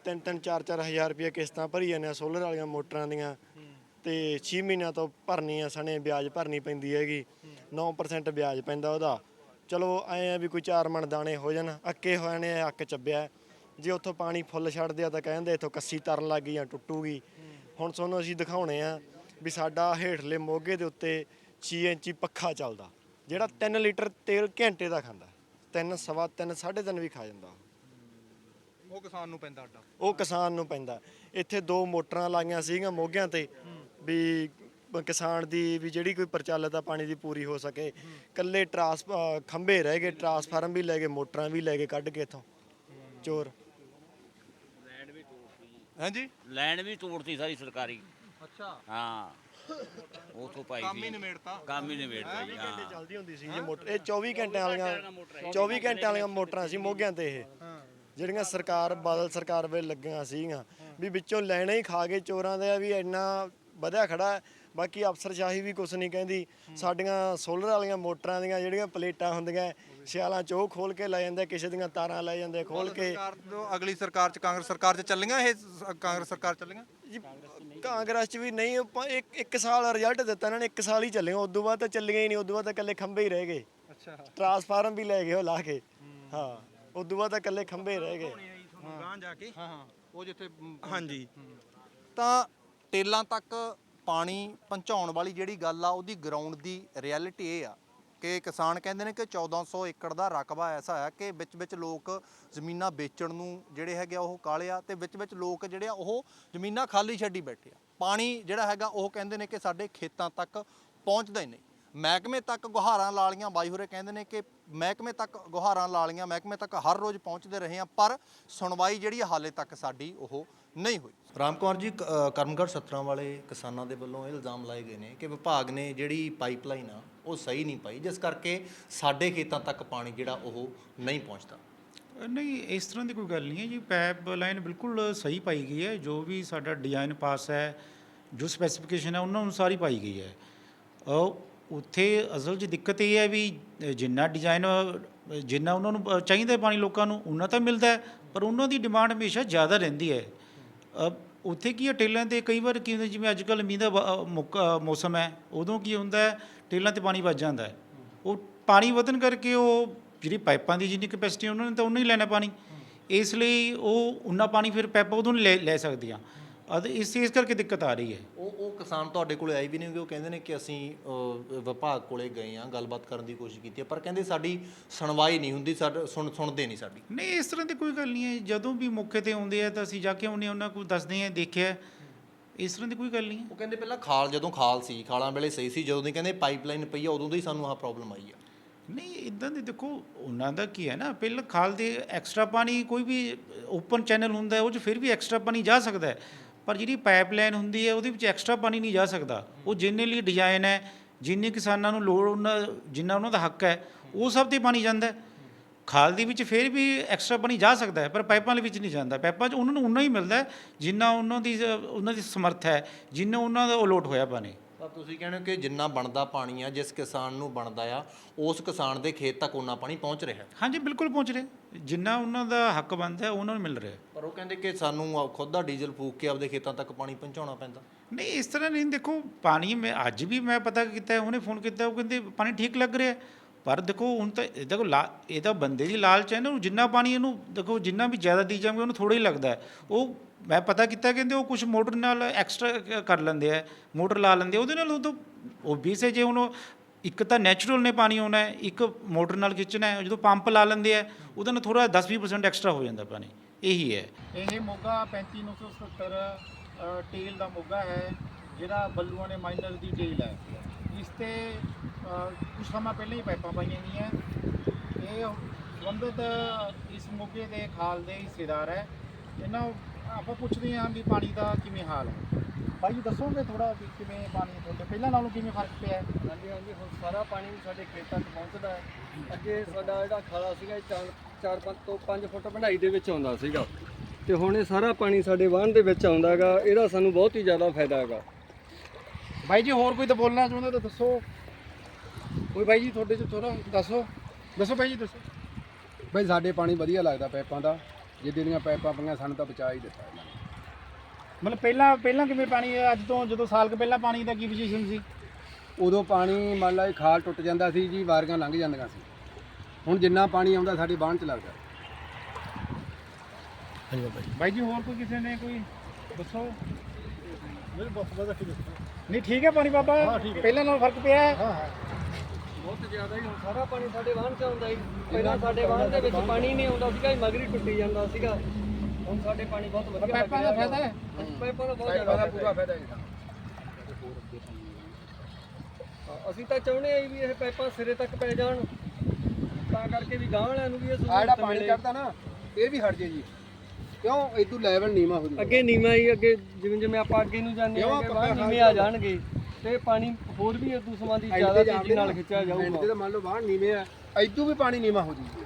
ਤਿੰਨ ਤਿੰਨ, ਚਾਰ ਚਾਰ ਹਜ਼ਾਰ ਰੁਪਏ ਕਿਸ਼ਤਾਂ ਭਰੀ ਜਾਂਦੇ ਆ ਸੋਲਰ ਵਾਲੀਆਂ ਮੋਟਰਾਂ ਦੀਆਂ। ਤੇ 6 ਮਹੀਨਿਆਂ ਤੋਂ ਭਰਨੀ ਆ, ਸਣੇ ਵਿਆਜ ਭਰਨੀ ਪੈਂਦੀ ਹੈਗੀ। 9% ਵਿਆਜ ਪੈਂਦਾ ਉਹਦਾ। ਚਲੋ, ਐ ਆ ਵੀ ਕੋਈ ਚਾਰ ਮਣ ਦਾਣੇ ਹੋ ਜਾਣ, ਅੱਕੇ ਹੋਏ ਨੇ ਅੱਕ ਚੱਬਿਆ। ਜੇ ਉੱਥੋਂ ਪਾਣੀ ਫੁੱਲ ਛੱਡਦੇ ਆ ਤਾਂ ਕਹਿੰਦੇ ਇੱਥੋਂ ਕੱਸੀ ਤਰਨ ਲੱਗ ਗਈ ਜਾਂ ਟੁੱਟੂਗੀ। ਹੁਣ ਤੁਹਾਨੂੰ ਅਸੀਂ ਦਿਖਾਉਣੇ ਆ ਵੀ ਸਾਡਾ ਹੇਠਲੇ ਮੋਗੇ ਦੇ ਉੱਤੇ 6 ਇੰਚੀ ਪੱਖਾ ਚੱਲਦਾ, ਜਿਹੜਾ 3 ਲੀਟਰ ਤੇਲ ਘੰਟੇ ਦਾ ਖਾਂਦਾ। ਤਿੰਨ ਸਵਾ ਤਿੰਨ ਸਾਢੇ ਤਿੰਨ ਵੀ ਖਾ ਜਾਂਦਾ ਉਹ। ਕਿਸਾਨ ਨੂੰ ਪੈਂਦਾ ਅੱਡਾ। ਉਹ ਕਿਸਾਨ ਨੂੰ ਪੈਂਦਾ। ਇੱਥੇ ਦੋ ਮੋਟਰਾਂ ਲਾਈਆਂ ਸੀਗੀਆਂ ਮੋਗਿਆਂ ਤੇ ਵੀ ਕਿਸਾਨ ਦੀ ਵੀ ਜਿਹੜੀ ਕੋਈ ਪ੍ਰਚਾਲਤ ਆ ਪਾਣੀ ਦੀ ਪੂਰੀ ਹੋ ਸਕੇ। ਕੱਲੇ ਟਰਾਂਸ ਖੰਭੇ ਰਹਿ ਗਏ ਟਰਾਂਸਫਾਰਮ ਵੀ ਲੈ ਗਏ ਮੋਟਰਾਂ ਵੀ ਲੈ ਗਏ ਕੱਢ ਕੇ ਇੱਥੋਂ। ਚੋਰ। ਹਾਂਜੀ ਲੈਂਡ ਵੀ ਤੋੜਤੀ ਸਾਰੀ ਸਰਕਾਰੀ। ਅੱਛਾ। ਹਾਂ। ਉਥੋਂ ਪਾਈ ਕੰਮ ਹੀ ਨਿਮੇੜਤਾ ਕੰਮ ਹੀ ਨਿਬੇੜਤਾ ਜੀ ਹਾਂ। ਚੱਲਦੀ ਹੁੰਦੀ ਸੀ। ਇਹ ਮੋਟਰ ਇਹ 24 ਘੰਟਿਆਂ ਵਾਲੀਆਂ 24 ਘੰਟਿਆਂ ਵਾਲੀਆਂ ਮੋਟਰਾਂ ਸੀ। ਮੋਗਿਆਂ ਤੇ ਇਹ। ਜਿਹੜੀਆਂ ਸਰਕਾਰ ਬਾਦਲ ਸਰਕਾਰ ਵੇਲੇ ਲੱਗੀਆਂ ਸੀਗੀਆਂ। ਵੀ ਵਿੱਚੋਂ ਲੈਣੇ ਹੀ ਖਾ ਗਏ ਚੋਰਾਂ ਦਾ ਵੀ ਇੰਨਾ ਵਧਿਆ ਖੜਾ ਹੈ। ਬਾਕੀ ਅਫਸਰਸ਼ਾਹੀ ਵੀ ਕੁਛ ਨਹੀਂ ਕਹਿੰਦੀ। ਸਾਡੀਆਂ ਸੋਲਰ ਵਾਲੀਆਂ ਮੋਟਰਾਂ ਦੀਆਂ ਜਿਹੜੀਆਂ ਪਲੇਟਾਂ ਹੁੰਦੀਆਂ ਸਿਆਲਾਂ ਚ ਉਹ ਖੋਲ ਕੇ ਲੈ ਜਾਂਦੇ ਕਿਸੇ ਦੀਆਂ ਤਾਰਾਂ ਲੈ ਜਾਂਦੇ ਖੋਲ ਕੇ। ਸਰਕਾਰ ਤੋਂ ਅਗਲੀ ਸਰਕਾਰ ਚ ਕਾਂਗਰਸ ਸਰਕਾਰ ਚ ਚੱਲੀਆਂ ਇਹ ਸ- ਕਾਂਗਰਸ ਸਰਕਾਰ ਚੱਲੀਆਂ? ਜੀ, ਕਾਂਗਰਸ ਚ ਵੀ ਨਹੀਂ ਆਪਾਂ ਇੱਕ ਇੱਕ ਸਾਲ ਰਿਜ਼ਲਟ ਦਿੱਤਾ ਇਹਨਾਂ ਨੇ ਇੱਕ ਸਾਲ ਹੀ ਚੱਲੇ ਉਦੋਂ ਬਾਅਦ ਤਾਂ ਚੱਲੀਆਂ ਹੀ ਨਹੀਂ ਉਦੋਂ ਬਾਅਦ ਤਾਂ ਇਕੱਲੇ ਖੰਭੇ ਹੀ ਰਹਿ ਗਏ। ਅੱਛਾ। ਟਰਾਂਸਫਾਰਮ ਵੀ ਲੈ ਗਏ ਉਹ ਲਾ ਕੇ। ਹਾਂ। ਉਦੋਂ ਬਾਅਦ ਤਾਂ ਇਕੱਲੇ ਖੰਭੇ ਰਹਿ ਗਏ। ਗਾਂ ਜਾ ਕੇ। ਹਾਂ ਹਾਂ। ਉਹ ਜਿੱਥੇ ਮ, ਹਾਂਜੀ। ਤਾਂ ਟੇਲਾਂ ਤੱਕ ਪਾਣੀ ਪਹੁੰਚਾਉਣ ਵਾਲੀ ਜਿਹੜੀ ਗੱਲ ਆ ਉਹਦੀ ਗਰਾਊਂਡ ਦੀ ਰਿਐਲਿਟੀ ਇਹ ਆ। ਕਿ ਕਿਸਾਨ ਕਹਿੰਦੇ ਨੇ ਕਿ 1400 ਏਕੜ ਦਾ ਰਕਬਾ ਐਸਾ ਹੈ ਕਿ ਵਿੱਚ ਵਿੱਚ ਲੋਕ ਜ਼ਮੀਨਾਂ ਵੇਚਣ ਨੂੰ ਜਿਹੜੇ ਹੈਗੇ ਆ ਉਹ ਕਾਲੇ ਆ ਤੇ ਵਿੱਚ ਵਿੱਚ ਲੋਕ ਜਿਹੜੇ ਆ ਉਹ ਜ਼ਮੀਨਾਂ ਖਾਲੀ ਛੱਡੀ ਬੈਠੇ ਆ। ਪਾਣੀ ਜਿਹੜਾ ਹੈਗਾ ਉਹ ਕਹਿੰਦੇ ਨੇ ਕਿ ਸਾਡੇ ਖੇਤਾਂ ਤੱਕ ਪਹੁੰਚਦਾ ਹੀ ਨਹੀਂ। ਮਹਿਕਮੇ ਤੱਕ ਗੁਹਾਰਾਂ ਲਾਲੀਆਂ ਬਾਈ ਹੋਰੇ ਕਹਿੰਦੇ ਨੇ ਕਿ ਮਹਿਕਮੇ ਤੱਕ ਗੁਹਾਰਾਂ ਲਾਲੀਆਂ ਮਹਿਕਮੇ ਤੱਕ ਹਰ ਰੋਜ਼ ਪਹੁੰਚਦੇ ਰਹੇ ਆ ਪਰ ਸੁਣਵਾਈ ਜਿਹੜੀ ਹਾਲੇ ਤੱਕ ਸਾਡੀ ਉਹ ਨਹੀਂ ਹੋਈ। ਰਾਮ ਕੁਮਾਰ ਜੀ ਕ- ਅ, ਕਰਮਗੜ੍ਹ ਸੱਤਰਾਂ ਵਾਲੇ ਕਿਸਾਨਾਂ ਦੇ ਵੱਲੋਂ ਇਹ ਇਲਜ਼ਾਮ ਲਾਏ ਗਏ ਨੇ ਕਿ ਵਿਭਾਗ ਨੇ ਜਿਹੜੀ ਪਾਈਪਲਾਈਨ ਆ ਉਹ ਸਹੀ ਨਹੀਂ ਪਾਈ। ਜਿਸ ਕਰਕੇ ਸਾਡੇ ਖੇਤਾਂ ਤੱਕ ਪਾਣੀ ਜਿਹੜਾ ਉਹ ਨਹੀਂ ਪਹੁੰਚਦਾ। ਨਹੀਂ ਇਸ ਤਰ੍ਹਾਂ ਦੀ ਕੋਈ ਗੱਲ ਨਹੀਂ ਹੈ ਜੀ। ਪਾਈਪ ਲਾਈਨ ਬਿਲਕੁਲ ਸਹੀ ਪਾਈ ਗਈ ਹੈ। ਜੋ ਵੀ ਸਾਡਾ ਡਿਜ਼ਾਈਨ ਪਾਸ ਹੈ ਜੋ ਸਪੈਸੀਫਿਕੇਸ਼ਨ ਹੈ ਉਹਨਾਂ ਅਨੁਸਾਰ ਹੀ ਪਾਈ ਗਈ ਹੈ। ਉਹ ਉੱਥੇ ਅਸਲ 'ਚ ਦਿੱਕਤ ਇਹ ਹੈ ਵੀ ਜਿੰਨਾ ਡਿਜ਼ਾਈਨ ਜਿੰਨਾ ਉਹਨਾਂ ਨੂੰ ਚਾਹੀਦਾ ਪਾਣੀ ਲੋਕਾਂ ਨੂੰ ਉਹਨਾਂ ਤਾਂ ਮਿਲਦਾ ਪਰ ਉਹਨਾਂ ਦੀ ਡਿਮਾਂਡ ਹਮੇਸ਼ਾ ਜ਼ਿਆਦਾ ਰਹਿੰਦੀ ਹੈ। ਉੱਥੇ ਕੀ ਹੈ ਟੇਲਾਂ ਤੇ ਕਈ ਵਾਰ ਕੀ ਹੁੰਦਾ ਜਿਵੇਂ ਅੱਜ ਕੱਲ੍ਹ ਮੀਂਹ ਦਾ ਵਾ- ਅ, ਮੌਸਮ ਹੈ ਉਦੋਂ ਕੀ ਹੁੰਦਾ ਟੇਲਾਂ ਤੇ ਪਾਣੀ ਵੱਜ ਜਾਂਦਾ ਹੈ। ਉਹ ਪਾਣੀ ਵਧਣ ਕਰਕੇ ਉਹ ਜਿਹੜੀ ਪਾਈਪਾਂ ਦੀ ਜਿੰਨੀ ਕਪੈਸਿਟੀ ਉਹਨਾਂ ਨੇ ਤਾਂ ਉਨਾ ਹੀ ਲੈਣਾ ਪਾਣੀ। ਇਸ ਲਈ ਉਹ ਉਨਾ ਪਾਣੀ ਫਿਰ ਪਾਈਪਾਂ ਉਦੋਂ ਨਹੀਂ ਲੈ ਲੈ ਸਕਦੀਆਂ। ਅਦ ਇਸ ਇਸ ਕਰਕੇ ਦਿੱਕਤ ਆ ਰਹੀ ਹੈ। ਉਹ ਉਹ ਕਿਸਾਨ ਤੁਹਾਡੇ ਕੋਲੇ ਆਏ ਵੀ ਨਹੀਂ ਕਿ ਉਹ ਕਹਿੰਦੇ ਨੇ ਕਿ ਅਸੀਂ ਅ, ਵਿਭਾਗ ਕੋਲੇ ਗਏ ਆ ਗੱਲਬਾਤ ਕਰਨ ਦੀ ਕੋਸ਼ਿਸ਼ ਕੀਤੀ ਹੈ ਪਰ ਕਹਿੰਦੇ ਸਾਡੀ ਸੁਣਵਾਈ ਨਹੀਂ ਹੁੰਦੀ ਸਾਡ ਸੁਣ ਸੁਣਦੇ ਨਹੀਂ ਸਾਡੀ। ਨਹੀਂ ਇਸ ਤਰ੍ਹਾਂ ਦੀ ਕੋਈ ਗੱਲ ਨਹੀਂ ਹੈ। ਜਦੋਂ ਵੀ ਮੌਕੇ ਤੇ ਆਉਂਦੇ ਆ ਤਾਂ ਅਸੀਂ ਜਾ ਕੇ ਹਾਂ ਉਹਨਾਂ ਕੋਲ ਦੱਸਦੇ ਹਾਂ ਦੇਖਿਆ ਹੈ। ਇਸ ਤਰ੍ਹਾਂ ਦੀ ਕੋਈ ਗੱਲ ਨਹੀਂ ਹੈ। ਉਹ ਕਹਿੰਦੇ ਪਹਿਲਾਂ ਖਾਲ ਜਦੋਂ ਖਾਲ ਸੀ ਖਾਲਾਂ ਵੇਲੇ ਸਹੀ ਸੀ ਜਦੋਂ ਦੀ ਕਹਿੰਦੇ ਪਾਈਪਲਾਈਨ ਪਈ ਆ ਉਦੋਂ ਦੀ ਸਾਨੂੰ ਆਹ ਪ੍ਰੋਬਲਮ ਆਈ ਆ। ਨਹੀਂ ਇਦਾਂ ਦੇ ਦੇਖੋ ਉਹਨਾਂ ਦਾ ਕੀ ਹੈ ਨਾ ਪਹਿਲਾਂ ਖਾਲ ਦੇ ਐਕਸਟਰਾ ਪਾਣੀ ਕੋਈ ਵੀ ਓਪਨ ਚੈਨਲ ਹੁੰਦਾ ਹੈ ਉਹ 'ਚ ਫਿਰ ਵੀ ਐਕਸਟਰਾ ਪਾਣੀ ਜਾ ਸਕਦਾ ਹੈ। ਪਰ ਜਿਹੜੀ ਪਾਈਪਲਾਈਨ ਹੁੰਦੀ ਹੈ, ਉਹਦੇ ਵਿੱਚ ਐਕਸਟਰਾ ਪਾਣੀ ਨਹੀਂ ਜਾ ਸਕਦਾ। ਉਹ ਜਿੰਨੇ ਲਈ ਡਿਜ਼ਾਈਨ ਹੈ, ਜਿੰਨੇ ਕਿਸਾਨਾਂ ਨੂੰ ਲੋੜ, ਉਹਨਾਂ, ਜਿੰਨਾ ਉਹਨਾਂ ਦਾ ਹੱਕ ਹੈ, ਉਹ ਸਭ ਤੇ ਪਾਣੀ ਜਾਂਦਾ ਖਾਲ ਦੇ ਵਿੱਚ ਫਿਰ ਵੀ ਐਕਸਟਰਾ ਪਾਣੀ ਜਾ ਸਕਦਾ ਹੈ, ਪਰ ਪਾਈਪਾਂ ਦੇ ਵਿੱਚ ਨਹੀਂ ਜਾਂਦਾ। ਪਾਈਪਾਂ 'ਚ ਉਹਨਾਂ ਨੂੰ ਉਨਾ ਹੀ ਮਿਲਦਾ ਜਿੰਨਾ ਉਹਨਾਂ ਦੀ ਉਹਨਾਂ ਦੀ ਸਮਰੱਥ ਹੈ, ਜਿੰਨਾ ਉਹਨਾਂ ਦਾ ਅਲੋਟ ਹੋਇਆ ਪਾਣੀ। ਤਾਂ ਤੁਸੀਂ ਕਹਿੰਦੇ ਹੋ ਕਿ ਜਿੰਨਾ ਬਣਦਾ ਪਾਣੀ ਆ ਜਿਸ ਕਿਸਾਨ ਨੂੰ ਬਣਦਾ ਆ ਉਸ ਕਿਸਾਨ ਦੇ ਖੇਤ ਤੱਕ ਉਹਨਾਂ ਪਾਣੀ ਪਹੁੰਚ ਰਿਹਾ। ਹਾਂਜੀ ਬਿਲਕੁਲ ਪਹੁੰਚ ਰਿਹਾ। ਜਿੰਨਾ ਉਹਨਾਂ ਦਾ ਹੱਕ ਬਣਦਾ ਹੈ ਉਹਨਾਂ ਨੂੰ ਮਿਲ ਰਿਹਾ। ਪਰ ਉਹ ਕਹਿੰਦੇ ਕਿ ਸਾਨੂੰ ਖੁਦ ਦਾ ਡੀਜ਼ਲ ਫੂਕ ਕੇ ਆਪਦੇ ਖੇਤਾਂ ਤੱਕ ਪਾਣੀ ਪਹੁੰਚਾਉਣਾ ਪੈਂਦਾ। ਨਹੀਂ ਇਸ ਤਰ੍ਹਾਂ ਨਹੀਂ ਦੇਖੋ ਪਾਣੀ ਮੈਂ ਅੱਜ ਵੀ ਮੈਂ ਪਤਾ ਕੀਤਾ ਉਹਨੇ ਫੋਨ ਕੀਤਾ ਉਹ ਕਹਿੰਦੇ ਪਾਣੀ ਠੀਕ ਲੱਗ ਰਿਹਾ। ਪਰ ਦੇਖੋ ਹੁਣ ਤਾਂ ਦੇਖੋ ਇਹ ਤਾਂ ਬੰਦੇ ਦੀ ਲਾਲਚ ਹੈ ਨਾ ਜਿੰਨਾ ਪਾਣੀ ਇਹਨੂੰ ਦੇਖੋ ਜਿੰਨਾ ਵੀ ਜ਼ਿਆਦਾ ਦੀ ਜਾਵਾਂਗੇ ਉਹਨੂੰ ਥੋੜਾ ਹੀ ਲੱਗਦਾ। ਉਹ ਮੈਂ ਪਤਾ ਕੀਤਾ ਕਹਿੰਦੇ ਉਹ ਕੁਝ ਮੋਟਰ ਨਾਲ ਐਕਸਟਰਾ ਕਰ ਲੈਂਦੇ ਆ ਮੋਟਰ ਲਾ ਲੈਂਦੇ ਉਹਦੇ ਨਾਲ ਉਹ ਤਾਂ ਓਬਵੀਅਸ ਹੈ ਜੇ ਹੁਣ ਇੱਕ ਤਾਂ ਨੈਚੁਰਲ ਨੇ ਪਾਣੀ ਆਉਣਾ ਹੈ ਇੱਕ ਮੋਟਰ ਨਾਲ ਖਿੱਚਣਾ ਹੈ ਜਦੋਂ ਪੰਪ ਲਾ ਲੈਂਦੇ ਆ ਉਹਦੇ ਨਾਲ ਥੋੜਾ 10-20% ਐਕਸਟਰਾ ਹੋ ਜਾਂਦਾ ਪਾਣੀ ਇਹੀ ਹੈ। ਇਹ ਮੋਗਾ 35970 ਅ, ਟੇਲ ਦਾ ਮੋਗਾ ਹੈ ਜਿਹੜਾ ਬੱਲੂਆਂ ਨੇ ਮਾਈਨਰ ਦੀ ਟੇਲ ਹੈ। ਇਸ ਤੇ ਅ, ਕੁਝ ਸਮਾਂ ਪਹਿਲਾਂ ਹੀ ਪਾਈਪਾਂ ਪਾਈਆਂ ਗਈਆਂ। ਇਹ ਸੰਬੰਧਿਤ ਇਸ ਮੋਗੇ ਦੇ ਖਾਲ ਦੇ ਹਿੱਸੇਦਾਰ ਹੈ। ਇਹਨਾਂ ਆਪਾਂ ਪੁੱਛਦੇ ਹਾਂ ਵੀ ਪਾਣੀ ਦਾ ਕਿਵੇਂ ਹਾਲ ਹੈ? ਭਾਈ ਜੀ ਦੱਸੋਗੇ ਥੋੜਾ ਵੀ ਕਿਵੇਂ ਪਾਣੀ ਤੁਹਾਡੇ? ਪਹਿਲਾਂ ਨਾਲੋਂ ਕਿਵੇਂ ਫ਼ਰਕ ਪਿਆ ਹੈ? ਹਾਂਜੀ ਹਾਂਜੀ ਹੁਣ ਸਾਰਾ ਪਾਣੀ ਸਾਡੇ ਖੇਤਾਂ 'ਚ ਪਹੁੰਚਦਾ ਹੈ। ਅੱਗੇ ਸਾਡਾ ਜਿਹੜਾ ਖਾਲਾ ਸੀਗਾ 4 4 5 ਤੋਂ 5 ਫੁੱਟ ਬਣਾਈ ਦੇ ਵਿੱਚ ਆਉਂਦਾ ਸੀਗਾ। ਤੇ ਹੁਣ ਇਹ ਸਾਰਾ ਪਾਣੀ ਸਾਡੇ ਵਾਹਣ ਦੇ ਵਿੱਚ ਆਉਂਦਾ ਹੈਗਾ ਇਹਦਾ ਸਾਨੂੰ ਬਹੁਤ ਹੀ ਜ਼ਿਆਦਾ ਫਾਇਦਾ ਹੈਗਾ। ਭਾਈ ਜੀ ਹੋਰ ਕੋਈ ਤਾਂ ਬੋਲਣਾ ਚਾਹੁੰਦਾ ਤਾਂ ਦੱਸੋ। ਕੋਈ ਭਾਈ ਜੀ ਤੁਹਾਡੇ ਚ ਥੋੜਾ ਦੱਸੋ। ਦੱਸੋ ਭਾਈ ਜੀ ਦੱਸੋ। ਬਈ ਸਾਡੇ ਪਾਣੀ ਵਧੀਆ ਲੱਗਦਾ ਪਾਈਪਾਂ ਦਾ। ਜਿੱਦੇ ਦੀਆਂ ਪਾਈਪਾਂ ਪਈਆਂ ਸਾਨੂੰ ਤਾਂ ਬਚਾ ਹੀ ਦਿੱਤਾ ਇਹਨਾਂ ਨੇ। ਮਤਲਬ ਪਹਿਲਾਂ ਪਹਿਲਾਂ ਕਿਵੇਂ ਪਾਣੀ ਅੱਜ ਤੋਂ ਜਦੋਂ ਸਾਲ ਕੁ ਪਹਿਲਾਂ ਪਾਣੀ ਦਾ ਕੀ ਪੋਜੀਸ਼ਨ ਸੀ? ਉਦੋਂ ਪਾਣੀ ਮੰਨ ਲਾ ਇਹ ਖਾਲ ਟੁੱਟ ਜਾਂਦਾ ਸੀ ਜੀ ਵਾਰੀਆਂ ਲੰਘ ਜਾਂਦੀਆਂ ਸੀ। ਹੁਣ ਜਿੰਨਾ ਪਾਣੀ ਆਉਂਦਾ ਸਾਡੀ ਬਾਣ ਚ ਲੱਗਦਾ। ਬਾਈ ਜੀ ਹੋਰ ਕੋਈ ਕਿਸੇ ਨੇ ਕੋਈ ਦੱਸੋ? ਨਹੀਂ ਠੀਕ ਹੈ। ਪਾਣੀ ਬਾਬਾ। ਪਹਿਲਾਂ ਨਾਲੋਂ ਫ਼ਰਕ ਪਿਆ ਹੈ। ਬਹੁਤ ਜ਼ਿਆਦਾ ਹੀ ਹੁਣ ਸਾਰਾ ਪਾਣੀ ਸਾਡੇ ਵਾਹਣ 'ਚ ਆਉਂਦਾ ਜੀ ਪਹਿਲਾਂ ਸਾਡੇ ਵਾਹਣ ਦੇ ਵਿੱਚ ਪਾਣੀ ਨਹੀਂ ਆਉਂਦਾ ਸੀਗਾ ਮਗਰੀ ਟੁੱਟੀ ਜਾਂਦਾ ਸੀਗਾ। ਹੁਣ ਸਾਡੇ ਪਾਣੀ ਬਹੁਤ ਵਧੀਆ ਪਾਈਪਾਂ ਦਾ ਫਾਇਦਾ ਹੈ? ਪਾਈਪਾਂ ਦਾ ਬਹੁਤ ਜ਼ਿਆਦਾ ਪੂਰਾ ਫਾਇਦਾ ਹੈ ਅਸੀਂ ਤਾਂ ਚਾਹੁੰਦੇ ਆ ਵੀ ਇਹ ਪਾਈਪਾਂ ਸਿਰੇ ਤੱਕ ਪੈ ਜਾਣ। ਤਾਂ ਕਰਕੇ ਵੀ ਗਾਂ ਵਾਲਿਆਂ ਨੂੰ ਵੀ ਇਹ ਸਹੂਲਤ ਮਿਲੇ। ਨਾ ਇਹ ਵੀ ਹਟ ਜੇ ਜੀ। ਕਿਉਂ? ਇਦੋਂ ਲੈਵਲ ਨੀਵਾ ਹੋ ਅੱਗੇ ਨੀਵਾਂ ਹੀ ਅੱਗੇ ਜਿਵੇਂ ਜਿਵੇਂ ਆਪਾਂ ਅੱਗੇ ਨੂੰ ਜਾਂਦੇ ਬਾਹਰ ਨੀਵੇਂ ਆ ਜਾਣਗੇ। ਤੇ ਪਾਣੀ ਹੋਰ ਵੀ ਇਦੋਂ ਸਮਾਂ ਦੀ ਜ਼ਿਆਦਾ ਤੇਜ਼ੀ ਨਾਲ ਖਿੱਚਿਆ ਜਾਊਗਾ। ਮੰਨ ਲਓ ਬਾਹਰ ਨੀਵੇਂ ਆ। ਇਦੋਂ ਵੀ ਪਾਣੀ ਨੀਵਾ ਹੋ ਜੂਗਾ